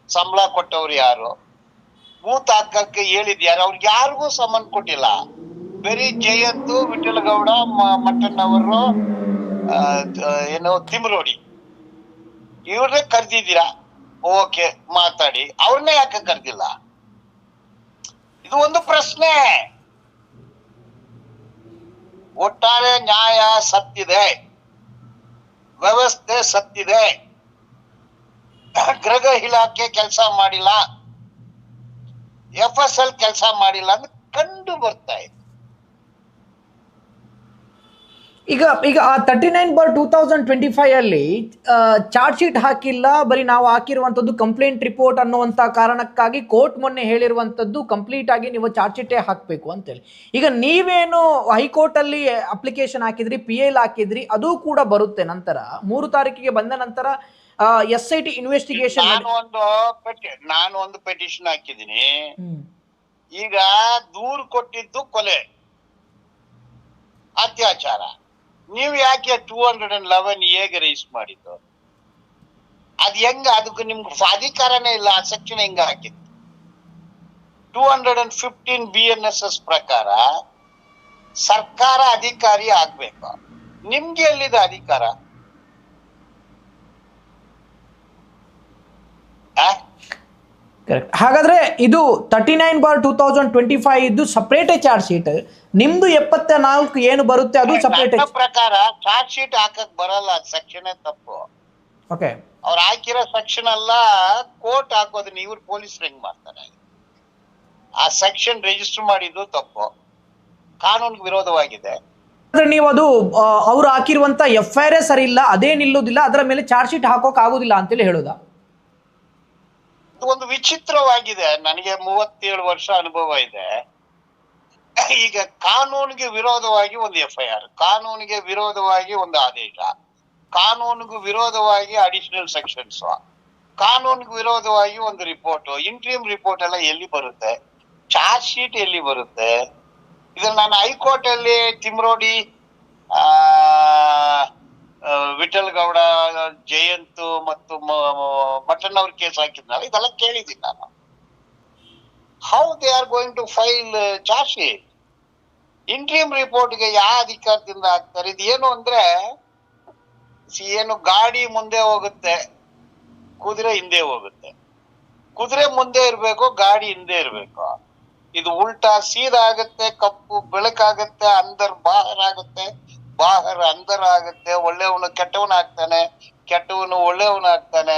ಸಂಬಳ ಕೊಟ್ಟವ್ರು ಯಾರು? ಬೂತ್ ಹಾಕಕ್ಕೆ ಹೇಳಿದ್ಯಾರು ಅವ್ರಿಗೆ ಯಾರಿಗೂ ಸಂಬಂಧ ಕೊಟ್ಟಿಲ್ಲ. ಬರೀ ಜಯಂತು ವಿಠಲಗೌಡ ಮ- ಮಟ್ಟಣ್ಣವರು ಆ, ತ- ಏನು ತಿಮ್ರೋಡಿ. ಇವ್ರನ್ನೇ ಕರ್ದಿದ್ದೀರಾ? ಓಕೆ ಮಾತಾಡಿ. ಅವ್ರನ್ನೇ ಯಾಕೆ ಕರ್ದಿಲ್ಲ? ಇದು ಒಂದು ಪ್ರಶ್ನೆ. ಒಟ್ಟಾರೆ ನ್ಯಾಯ ಸತ್ತಿದೆ. ವ್ಯವಸ್ಥೆ ಸತ್ತಿದೆ. ಗೃಹ ಇಲಾಖೆ ಕೆಲಸ ಮಾಡಿಲ್ಲ. ಎಫ್ ಎಸ್ ಎಲ್ ಕೆಲಸ ಮಾಡಿಲ್ಲ ಅಂತ ಕಂಡು ಬರ್ತಾ ಇದೆ. ಈಗ ಈಗ ಆ thirty nine bar two thousand twenty five ಅಲ್ಲಿ ಚಾರ್ಜ್ ಶೀಟ್ ಹಾಕಿಲ್ಲ ಬರೀ ನಾವು ಹಾಕಿರುವಂಥದ್ದು ಕಂಪ್ಲೇಂಟ್ ರಿಪೋರ್ಟ್ ಅನ್ನುವಂಥ ಕಾರಣಕ್ಕಾಗಿ ಕೋರ್ಟ್ ಮೊನ್ನೆ ಹೇಳಿರುವಂಥದ್ದು ಕಂಪ್ಲೀಟ್ ಆಗಿ ನೀವು ಚಾರ್ಜ್ ಶೀಟೇ ಹಾಕಬೇಕು ಅಂತೇಳಿ. ಈಗ ನೀವೇನು ಹೈಕೋರ್ಟಲ್ಲಿ ಅಪ್ಲಿಕೇಶನ್ ಹಾಕಿದ್ರಿ ಪಿ ಎಲ್ ಹಾಕಿದ್ರಿ ಅದು ಕೂಡ ಬರುತ್ತೆ ನಂತರ. ಮೂರು ತಾರೀಕಿಗೆ ಬಂದ ನಂತರ ಎಸ್ ಐ ಟಿ ಇನ್ವೆಸ್ಟಿಗೇಷನ್ ನಾನು ಒಂದು ನಾನು ಒಂದು ಪೆಟಿಷನ್ ಹಾಕಿದ್ದೀನಿ. ಈಗ ದೂರು ಕೊಟ್ಟಿದ್ದು ಕೊಲೆ ಅತ್ಯಾಚಾರ. ನೀವು ಯಾಕೆ ಟೂ ಹಂಡ್ರೆಡ್ ಅಂಡ್ ಲೆವೆನ್ ಹೇಗೆ ರೈಸ್ ಮಾಡಿದ್ದು? ಅದ್ ಹೆಂಗ, ಅದಕ್ಕೆ ನಿಮ್ಗೆ ಅಧಿಕಾರನೇ ಇಲ್ಲ, ಆ ಸೆಕ್ಷನ್ ಹೆಂಗ ಹಾಕಿತ್ತು two hundred and fifteen B N S S ಪ್ರಕಾರ ಸರ್ಕಾರ ಅಧಿಕಾರಿ ಆಗ್ಬೇಕು. ನಿಮ್ಗೆ ಎಲ್ಲಿದೆ ಅಧಿಕಾರ ಆ? ಕರೆಕ್ಟ್ ಹಾಗಾದ್ರೆ ಇದು thirty nine bar two thousand twenty five ಇದ್ದು ಸಪ್ರೇಟೇ ಚಾರ್ಜ್ ಶೀಟ್ ನಿಮ್ದು ಎಪ್ಪತ್ತ ನಾಲ್ಕು ಏನು ಬರುತ್ತೆ ಅದು ಸಪ್ರೇಟ್ ನನ್ನ ಪ್ರಕಾರ ಚಾರ್ಜ್ ಶೀಟ್ ಹಾಕಕ್ ಬರಲ್ಲ ಸೆಕ್ಷನ್ ತಪ್ಪು. ಓಕೆ ಅವ್ರು ಹಾಕಿರೋ ಸೆಕ್ಷನ್ ಅಲ್ಲ ಕೋರ್ಟ್ ಹಾಕೋದನ್ನ ಇವ್ರು ಪೊಲೀಸ್ ಹೆಂಗ್ ಮಾಡ್ತಾರೆ? ಆ ಸೆಕ್ಷನ್ ರಿಜಿಸ್ಟರ್ ಮಾಡಿದ್ದು ತಪ್ಪು. ಕಾನೂನಿಗೆ ವಿರೋಧವಾಗಿದೆ. ಅಂದ್ರೆ ನೀವು ಅದು ಆ, ಅವ್ರು ಹಾಕಿರುವಂತ ಎಫ್ ಐ ಆರ್ ಸರಿ ಇಲ್ಲ ಅದೇ ನಿಲ್ಲೋದಿಲ್ಲ ಅದರ ಮೇಲೆ ಚಾರ್ಜ್ ಶೀಟ್ ಹಾಕೋಕ್ ಆಗೋದಿಲ್ಲ ಅಂತೇಳಿ ಹೇಳೋದಾ? ಇದು ಒಂದು ವಿಚಿತ್ರವಾಗಿದೆ. ನನಗೆ ಮೂವತ್ತೇಳು ವರ್ಷ ಅನುಭವ ಇದೆ. ಈಗ ಕಾನೂನಿಗೆ ವಿರೋಧವಾಗಿ ಒಂದು ಎಫ್ ಐ ಆರ್ ಕಾನೂನಿಗೆ ವಿರೋಧವಾಗಿ ಒಂದು ಆದೇಶ ಕಾನೂನಿಗೂ ವಿರೋಧವಾಗಿ ಅಡಿಷನಲ್ ಸೆಕ್ಷನ್ಸ್ ಕಾನೂನಿಗೆ ವಿರೋಧವಾಗಿ ಒಂದು ರಿಪೋರ್ಟ್ ಇಂಟ್ರೀಮ್ ರಿಪೋರ್ಟ್ ಎಲ್ಲ ಎಲ್ಲಿ ಬರುತ್ತೆ? ಚಾರ್ಜ್ ಶೀಟ್ ಎಲ್ಲಿ ಬರುತ್ತೆ? ಇದನ್ನ ನಾನು ಹೈಕೋರ್ಟ್ ಅಲ್ಲಿ ತಿಮ್ರೋಡಿ ಆ ಆ, ವಿಠಲ್ ಗೌಡ, ಜಯಂತ್ ಮತ್ತು ಮಟನ್ ಅವ್ರ ಕೇಸ್ ಹಾಕಿದ್ನಲ್ಲ, ಇದೆಲ್ಲ ಕೇಳಿದ್ದೀನಿ ನಾನು. How they are going to file charge sheet interim ರಿಪೋರ್ಟ್ಗೆ ಯಾವ ಅಧಿಕಾರದಿಂದ ಹಾಕ್ತಾರೆ? ಇದು ಏನು ಅಂದ್ರೆ ಏನು ಗಾಡಿ ಮುಂದೆ ಹೋಗುತ್ತೆ, ಕುದುರೆ ಹಿಂದೆ ಹೋಗುತ್ತೆ. ಕುದುರೆ ಮುಂದೆ ಇರಬೇಕು, ಗಾಡಿ ಹಿಂದೆ ಇರ್ಬೇಕು. ಇದು ಉಲ್ಟಾ ಸೀದಾ ಆಗುತ್ತೆ, ಕಪ್ಪು ಬೆಳಕಾಗುತ್ತೆ, ಅಂದರ್ ಬಾಹರ್ ಆಗುತ್ತೆ. ಬಾಹರ್ ಅಂದರ ಆಗುತ್ತೆ ಒಳ್ಳೆಯವನು ಕೆಟ್ಟವನ ಆಗ್ತಾನೆ ಕೆಟ್ಟವನು ಒಳ್ಳೆಯವನು ಆಗ್ತಾನೆ.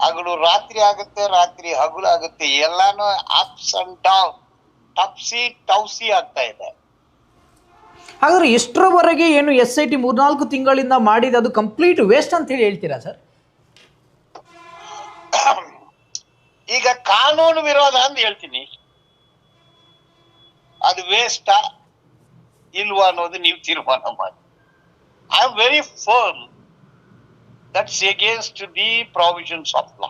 ಹಗಲು ರಾತ್ರಿ ಆಗುತ್ತೆ ರಾತ್ರಿ ಹಗಲು ಆಗುತ್ತೆ. ಎಲ್ಲಾನು ups and down topsy turvy ಆಗ್ತಾ ಇದೆ. ಹಾಗಾದ್ರೆ ಎಷ್ಟರವರೆಗೆ ಏನು ಎಸ್ ಐ ಟಿ ಮೂರ್ನಾಲ್ಕು ತಿಂಗಳಿಂದ ಮಾಡಿದ ಅದು ಕಂಪ್ಲೀಟ್ ವೇಸ್ಟ್ ಅಂತ ಹೇಳಿ ಹೇಳ್ತೀರಾ ಸರ್? ಈಗ ಕಾನೂನು ವಿರೋಧ ಅಂತ ಹೇಳ್ತೀನಿ. ಅದು ವೇಸ್ಟಾ ಇಲ್ವಾ ಅನ್ನೋದು ನೀವು ತೀರ್ಮಾನ ಮಾಡಿ. I am very firm that's against the provisions of law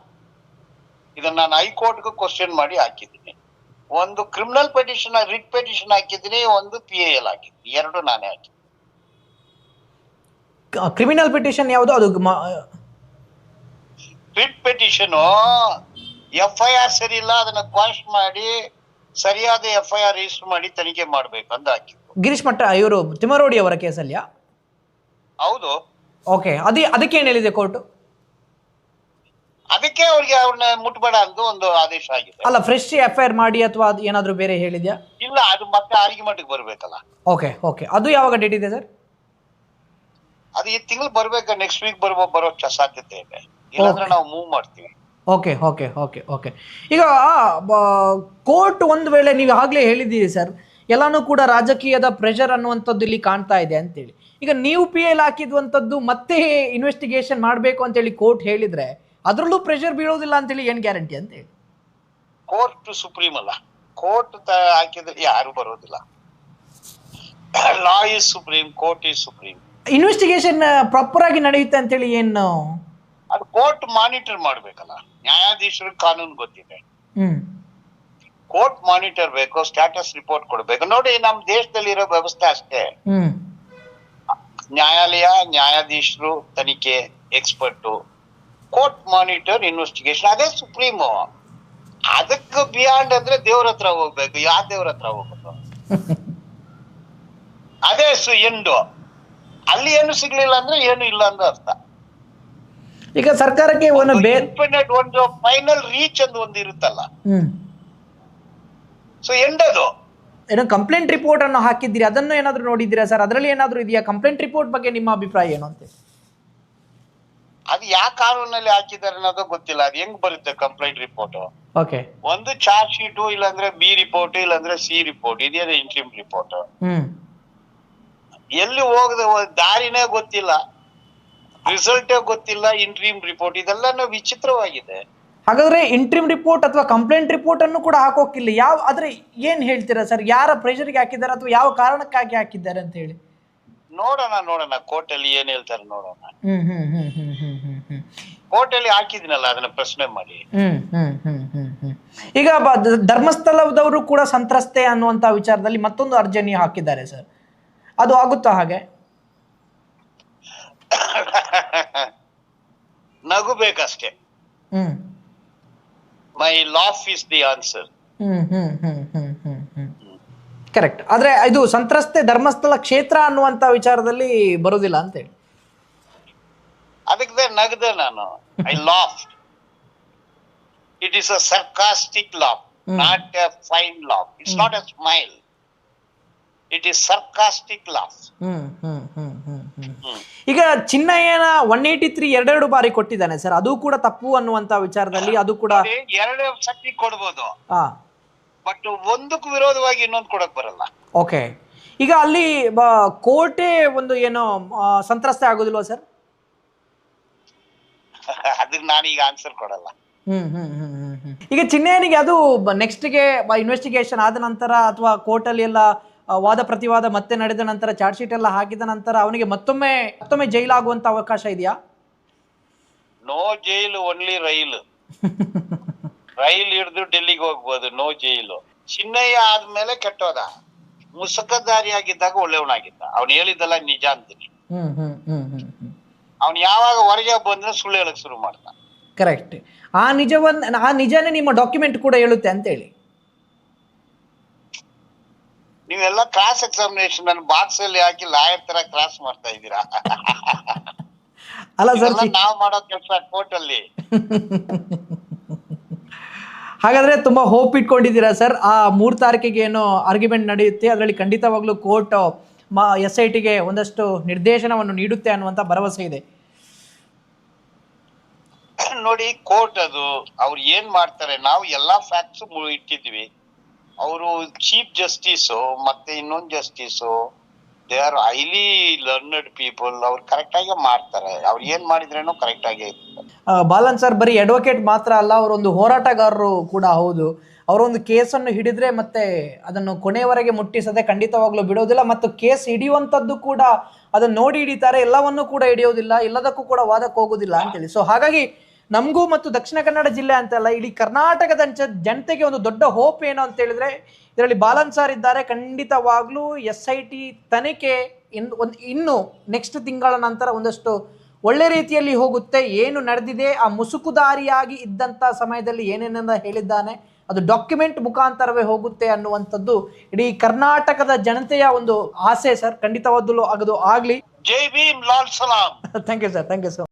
ಇದನ್ನ ನಾನು ಹೈಕೋರ್ಟ್ಗೂ ಕ್ವಶನ್ ಮಾಡಿ ಹಾಕಿದ್ದೀನಿ. ಒಂದು ಕ್ರಿಮಿನಲ್ ಪೆಟಿಷನ್ ರಿಟ್ ಪೆಟಿಷನ್ ಹಾಕಿದ್ದೀನಿ ಒಂದು ಪಿ ಎ ಎಲ್ ಹಾಕಿದ್ದೀನಿ. ಎರಡು ನಾನೇ ಹಾಕಿದ್ದೀನಿ. ಕ್ರಿಮಿನಲ್ ಪಿಟಿಷನ್ ಯಾವುದು? ಅದು writ petition F I R ಸರಿ ಇಲ್ಲ ಅದನ್ನ ಕ್ವಾಶ್ ಮಾಡಿ ಸರಿಯಾದ ಎಫ್ ಐ ಆರ್ ರಿಜಿಸ್ಟರ್ ಮಾಡಿ ತನಿಖೆ ಮಾಡಬೇಕು ಅಂತ ಹಾಕಿ ಗಿರೀಶ್ ಮಠ ಇವರು ತಿಮರೋಡಿ ಅವರ ಕೇಸಲ್ಲಿಯಾ ಹೌದು. ಓಕೆ ಅದೇ ಅದಕ್ಕೆ ಏನು ಹೇಳಿದೆ ಕೋರ್ಟ್? ಅದಕ್ಕೆ ಅವ್ರಿಗೆ ಅವ್ರನ್ನ ಮುಟ್ಬೇಡ ಅಂತ ಒಂದು ಆದೇಶ ಆಗಿದೆ. ಅಲ್ಲ ಫ್ರೆಶ್ ಎಫ್ ಐ ಆರ್ ಮಾಡಿ ಅಥವಾ ಅದು ಏನಾದರೂ ಬೇರೆ ಹೇಳಿದ್ಯಾ? ಇಲ್ಲ ಅದು ಮತ್ತೆ ಆರ್ಗ್ಯುಮೆಂಟ್ ಬರಬೇಕಲ್ಲ. Okay okay. ಅದು ಯಾವಾಗ ಡೇಟ್ ಇದೆ ಸರ್? ಅದು ಈ ತಿಂಗಳು ಬರಬೇಕು ನೆಕ್ಸ್ಟ್ ವೀಕ್ ಬರುವ ಬರೋ ಸಾಧ್ಯತೆ ಇದೆ. ಇಲ್ಲಾಂದ್ರೆ. ನಾವು ಮೂವ್ ಮಾಡ್ತೀವಿ. ಓಕೆ ಓಕೆ ಓಕೆ ಓಕೆ ಈಗ ಕೋರ್ಟ್ ಒಂದು ವೇಳೆ ನೀವು ಆಗಲೇ ಹೇಳಿದ್ದೀರಿ ಸರ್ ಎಲ್ಲನೂ ಕೂಡ ರಾಜಕೀಯದ ಪ್ರೆಷರ್ ಅನ್ನುವಂಥದ್ದು ಇಲ್ಲಿ ಕಾಣ್ತಾ ಇದೆ ಅಂತೇಳಿ. ಈಗ ನೀವು ಪಿ ಎಲ್ ಹಾಕಿದ್ವಂಥದ್ದು ಮತ್ತೆ ಇನ್ವೆಸ್ಟಿಗೇಷನ್ ಮಾಡಬೇಕು ಅಂತೇಳಿ ಕೋರ್ಟ್ ಹೇಳಿದ್ರೆ ಅದರಲ್ಲೂ ಪ್ರೆಷರ್ ಬೀಳೋದಿಲ್ಲ ಅಂತೇಳಿ ಏನು ಗ್ಯಾರಂಟಿ ಅಂತೇಳಿ? ಕೋರ್ಟ್ ಸುಪ್ರೀಂ ಅಲ್ಲ. ಕೋರ್ಟ್ ಹಾಕಿದ್ರೆ ಯಾರು ಬರೋದಿಲ್ಲ. Law is supreme court is supreme investigation proper ಆಗಿ ನಡೆಯುತ್ತೆ ಅಂತೇಳಿ ಏನು? ಅದು ಕೋರ್ಟ್ ಮಾನಿಟರ್ ಮಾಡ್ಬೇಕಲ್ಲ. ನ್ಯಾಯಾಧೀಶರು ಕಾನೂನು ಗೊತ್ತಿದೆ. ಕೋರ್ಟ್ ಮಾನಿಟರ್ ಬೇಕು ಸ್ಟಾಟಸ್ ರಿಪೋರ್ಟ್ ಕೊಡ್ಬೇಕು. ನೋಡಿ ನಮ್ ದೇಶದಲ್ಲಿರೋ ವ್ಯವಸ್ಥೆ ಅಷ್ಟೇ. ನ್ಯಾಯಾಲಯ ನ್ಯಾಯಾಧೀಶರು ತನಿಖೆ ಎಕ್ಸ್ಪರ್ಟು ಕೋರ್ಟ್ ಮಾನಿಟರ್ ಇನ್ವೆಸ್ಟಿಗೇಷನ್ ಅದೇ ಸುಪ್ರೀಮು. ಅದಕ್ಕೆ ಬಿಯಾಂಡ್ ಅಂದ್ರೆ ದೇವ್ರ ಹತ್ರ ಹೋಗ್ಬೇಕು ಯಾವ ದೇವ್ರ ಹತ್ರ ಹೋಗ್ಬೇಕು? ಅದೇ ಸು ಎಂಡು. ಅಲ್ಲಿ ಏನು ಸಿಗ್ಲಿಲ್ಲ ಅಂದ್ರೆ ಏನು ಇಲ್ಲ ಅಂದ್ರೆ ಅರ್ಥ. ಈಗ ಸರ್ಕಾರಕ್ಕೆ ಒಂದು ಇನ್ಫಿನಿಟ್ ಒಂದು ಫೈನಲ್ ರೀಚ್ ಅಂತ ಒಂದು ಇರುತ್ತಲ್ಲ. ಸೊ ಎಂಡ್ ಅದು ಏನೋ ಕಂಪ್ಲೇಂಟ್ ರಿಪೋರ್ಟ್ ಅನ್ನು ಹಾಕಿದ್ದೀರಿ ಅದನ್ನು ಏನಾದರೂ ನೋಡಿದ್ದೀರಾ ಸರ್? ಅದರಲ್ಲಿ ಏನಾದರೂ ಇದೆಯಾ? ಕಂಪ್ಲೇಂಟ್ ರಿಪೋರ್ಟ್ ಬಗ್ಗೆ ನಿಮ್ಮ ಅಭಿಪ್ರಾಯ ಏನು ಅಂತ? ಅದು ಯಾವ ಕಾನೂನಲ್ಲಿ ಹಾಕಿದ್ದಾರೆ ಅನ್ನೋದು ಗೊತ್ತಿಲ್ಲ. ಅದು ಹೆಂಗ್ ಬರುತ್ತೆ ಕಂಪ್ಲೇಂಟ್ ರಿಪೋರ್ಟ್ ಓಕೆ ಒಂದು ಚಾರ್ಜ್ ಶೀಟು ಇಲ್ಲಾಂದ್ರೆ ಬಿ ರಿಪೋರ್ಟ್ ಇಲ್ಲಾಂದ್ರೆ ಸಿ ರಿಪೋರ್ಟ್ ಇದೇನು ಇಂಟ್ರಿಮ್ ರಿಪೋರ್ಟ್ ಎಲ್ಲಿ ಹೋಗದ ದಾರಿನೇ ಗೊತ್ತಿಲ್ಲ. ರಿಸಲ್ಟೇ ಗೊತ್ತಿಲ್ಲ ಇಂಟ್ರೀಮ್ ರಿಪೋರ್ಟ್ ಇದೆಲ್ಲ ವಿಚಿತ್ರವಾಗಿದೆ. ಹಾಗಾದ್ರೆ ಇಂಟ್ರಿಮ್ ರಿಪೋರ್ಟ್ ಅಥವಾ ಕಂಪ್ಲೇಂಟ್ ರಿಪೋರ್ಟ್ ಅನ್ನು ಕೂಡ ಹಾಕೋಕಿಲ್ಲ. ಯಾವ ಆದ್ರೆ ಏನ್ ಹೇಳ್ತೀರಾ ಸರ್? ಯಾರ ಪ್ರೆಷರ್ಗೆ ಹಾಕಿದ್ದಾರೆ ಅಥವಾ ಯಾವ ಕಾರಣಕ್ಕಾಗಿ ಹಾಕಿದ್ದಾರೆ ಅಂತ ಹೇಳಿ? ನೋಡೋಣ ನೋಡೋಣ. ಕೋರ್ಟ್ ಅಲ್ಲಿ ಏನ್ ಹೇಳ್ತಾರೆ ನೋಡೋಣ. ಹ್ಮ್ hmm hmm hmm hmm hmm ಹ್ಮ್ ಕೋರ್ಟ್ ಅಲ್ಲಿ ಹಾಕಿದ್ನಲ್ಲ ಅದನ್ನ ಪ್ರಶ್ನೆ ಮಾಡಿ. ಹ್ಮ್ ಹ್ಮ್ ಹ್ಮ್ ಹ್ಮ್ ಹ್ಮ್. ಈಗ ಧರ್ಮಸ್ಥಳದವರು ಕೂಡ ಸಂತ್ರಸ್ತೆ ಅನ್ನುವಂತ ವಿಚಾರದಲ್ಲಿ ಮತ್ತೊಂದು ಅರ್ಜಿ ಹಾಕಿದ್ದಾರೆ ಸರ್. ಅದು ಆಗುತ್ತಾ ಹಾಗೆ? ನಗುಬೇಕಷ್ಟೇ ಬೇಕಷ್ಟೇ. My laugh is the answer correct ಆದ್ರೆ ಇದು ಸಂತ್ರಸ್ತೆ ಧರ್ಮಸ್ಥಳ ಕ್ಷೇತ್ರ ಅನ್ನುವಂತ ವಿಚಾರದಲ್ಲಿ ಬರುವುದಿಲ್ಲ ಅಂತ ಹೇಳಿ ಅದಕ್ಕೆ ನಗದೆ ನಾನು. I laugh it is a sarcastic laugh not not fine laugh it's not not smile it is sarcastic laugh. Hmm hmm hmm hmm. ಈಗ ಚಿನ್ನಯ್ಯನ ಒನ್ ಏಯ್ಟಿ ತ್ರೀ ಎರಡೆರಡು ಬಾರಿ ಕೊಟ್ಟಿದ್ದಾನೆ ಸರ್. ಅದು ಕೂಡ ತಪ್ಪು ಅನ್ನುವಂತ ವಿಚಾರದಲ್ಲಿ ಅದು ಕೂಡ ಎರಡು ಶಕ್ತಿ ಕೊಡ್ಬೋದು. ಹಾ ಬಟ್ ಒಂದಕ್ಕೂ ವಿರೋಧವಾಗಿ ಇನ್ನೊಂದು ಕೊಡಕ್ ಬರಲ್ಲ. ಓಕೆ ಈಗ ಅಲ್ಲಿ ಬ- ಕೋರ್ಟೇ ಒಂದು ಏನೋ ಆ, ಸಂತ್ರಸ್ತೆ ಆಗೋದಿಲ್ವಾ ಸರ್? ಅದಕ್ಕೆ ನಾನೀಗ ಆನ್ಸರ್ ಕೊಡಲ್ಲ. ಹ್ಮ್ ಹ್ಮ್ ಹ್ಮ್ ಹ್ಮ್ ಹ್ಮ್. ಈಗ ಚಿನ್ನಯ್ಯನಿಗೆ ಅದು ನೆಕ್ಸ್ಟ್ಗೆ ಇನ್ವೆಸ್ಟಿಗೇಷನ್ ಆದ ನಂತರ ಅಥವಾ ಕೋರ್ಟಲ್ಲಿ ಎಲ್ಲ ವಾದ ಪ್ರತಿವಾದ ಮತ್ತೆ ನಡೆದ ನಂತರ ಚಾರ್ಜ್ ಶೀಟ್ ಎಲ್ಲ ಹಾಕಿದ ನಂತರ ಅವನಿಗೆ ಮತ್ತೊಮ್ಮೆ ಮತ್ತೊಮ್ಮೆ ಜೈಲಾಗುವಂತ ಅವಕಾಶ ಇದೆಯಾ? No jail only rail rail ಹಿಡಿದು ಡೆಲ್ಲಿಗೆ ಹೋಗ್ಬೋದು ನೋ ಜೈಲು ಚಿನ್ನಯ್ಯ ಆದ್ಮೇಲೆ ಕೆಟ್ಟೋದ. ಮುಸುಕದಾರಿಯಾಗಿದ್ದಾಗ ಒಳ್ಳೆಯವನಾಗಿದ್ದ. ಅವ್ನು ಹೇಳಿದ್ದಲ್ಲ ನಿಜ ಅಂತೀನಿ. ಹ್ಮ್ ಹ್ಮ್ ಹ್ಮ್ ಹ್ಮ್ ಹ್ಮ್. ಅವ್ನು ಯಾವಾಗ ಹೊರಗೆ ಬಂದ್ರೆ ಸುಳ್ಳು ಹೇಳಕ್ ಶುರು ಮಾಡ್ದ. ಕರೆಕ್ಟ್ ಆ ನಿಜವನ್ನ ಆ ನಿಜನೇ ನಿಮ್ಮ ಡಾಕ್ಯುಮೆಂಟ್ ಕೂಡ ಹೇಳುತ್ತೆ ಅಂತ ಹೇಳಿ ನೀವೆಲ್ಲ ಕ್ರಾಸ್ ಎಕ್ಸಾಮಿನೇಷನ್ ನನ್ನ ಬಾಕ್ಸ್ ಅಲ್ಲಿ ಹಾಕಿ ಲಾಯರ್ ತರ ಕ್ರಾಸ್ ಮಾಡ್ತಾ ಇದ್ದೀರಾ? ಅಲ್ಲ ಸರ್ ನಾವು ಮಾಡೋ ಕೆಲಸ ಕೋರ್ಟ್ ಅಲ್ಲಿ. ಹಾಗಾದ್ರೆ ತುಂಬಾ ಹೋಪ್ ಇಟ್ಕೊಂಡಿದ್ದೀರಾ ಸರ್? ಆ ಮೂರ್ ತಾರೀಕಿಗೆ ಏನು ಆರ್ಗ್ಯುಮೆಂಟ್ ನಡೆಯುತ್ತೆ ಅದರಲ್ಲಿ ಖಂಡಿತವಾಗ್ಲೂ ಕೋರ್ಟ್ ಎಸ್ ಐ ಟಿಗೆ ಒಂದಷ್ಟು ನಿರ್ದೇಶನವನ್ನು ನೀಡುತ್ತೆ ಅನ್ನುವಂತ ಭರವಸೆ ಇದೆ. ನೋಡಿ ಕೋರ್ಟ್ ಅದು ಅವ್ರು ಏನ್ ಮಾಡ್ತಾರೆ ನಾವು ಎಲ್ಲಾ ಫ್ಯಾಕ್ಟ್ಸ್ ಇಟ್ಟಿದ್ವಿ ಅವರು ಚೀಫ್ ಜಸ್ಟಿಸ್ ಮತ್ತೆ ಇನ್ನೊಂದು justice they are highly learned people ಅವ್ರು ಕರೆಕ್ಟ್ ಆಗಿ ಮಾಡ್ತಾರೆ. ಅವ್ರು ಏನ್ ಮಾಡಿದ್ರೇನು ಕರೆಕ್ಟ್ ಆಗಿ ಬಾಲನ್ ಸರ್ ಬರೀ ಅಡ್ವೊಕೇಟ್ ಮಾತ್ರ ಅಲ್ಲ, ಅವರೊಂದು ಹೋರಾಟಗಾರರು ಕೂಡ ಹೌದು. ಅವರೊಂದು ಕೇಸನ್ನು ಹಿಡಿದ್ರೆ ಮತ್ತೆ ಅದನ್ನು ಕೊನೆಯವರೆಗೆ ಮುಟ್ಟಿಸದೆ ಖಂಡಿತವಾಗ್ಲೂ ಬಿಡೋದಿಲ್ಲ, ಮತ್ತು ಕೇಸ್ ಹಿಡಿಯುವಂಥದ್ದು ಕೂಡ ಅದನ್ನು ನೋಡಿ ಹಿಡಿತಾರೆ, ಎಲ್ಲವನ್ನೂ ಕೂಡ ಹಿಡಿಯೋದಿಲ್ಲ ಎಲ್ಲದಕ್ಕೂ ಕೂಡ ವಾದಕ್ಕೆ ಹೋಗೋದಿಲ್ಲ ಅಂತೇಳಿ. ಸೊ ಹಾಗಾಗಿ ನಮಗೂ ಮತ್ತು ದಕ್ಷಿಣ ಕನ್ನಡ ಜಿಲ್ಲೆ ಅಂತಲ್ಲ ಇಡೀ ಕರ್ನಾಟಕದ ಜನತೆಗೆ ಒಂದು ದೊಡ್ಡ ಹೋಪ್ ಏನು ಅಂತ ಹೇಳಿದ್ರೆ ಇದರಲ್ಲಿ ಬಾಲನ್ ಸರ್ ಇದ್ದಾರೆ. ಖಂಡಿತವಾಗ್ಲೂ ಎಸ್ ಐ ಟಿ ತನಿಖೆ ಇನ್ ಒಂದು ಇನ್ನು ನೆಕ್ಸ್ಟ್ ತಿಂಗಳ ನಂತರ ಒಂದಷ್ಟು ಒಳ್ಳೆ ರೀತಿಯಲ್ಲಿ ಹೋಗುತ್ತೆ. ಏನು ನಡೆದಿದೆ ಆ ಮುಸುಕುದಾರಿಯಾಗಿ ಇದ್ದಂಥ ಸಮಯದಲ್ಲಿ ಏನೇನೆಲ್ಲ ಹೇಳಿದ್ದಾನೆ ಅದು ಡಾಕ್ಯುಮೆಂಟ್ ಮುಖಾಂತರವೇ ಹೋಗುತ್ತೆ ಅನ್ನುವಂಥದ್ದು ಇಡೀ ಕರ್ನಾಟಕದ ಜನತೆಯ ಒಂದು ಆಸೆ ಸರ್ ಖಂಡಿತವಾದಲು ಆಗದು ಆಗಲಿ. ಜೈ ಭೀಮ್ ಲಾಲ್ ಸಲಾಂ. Thank you sir thank you so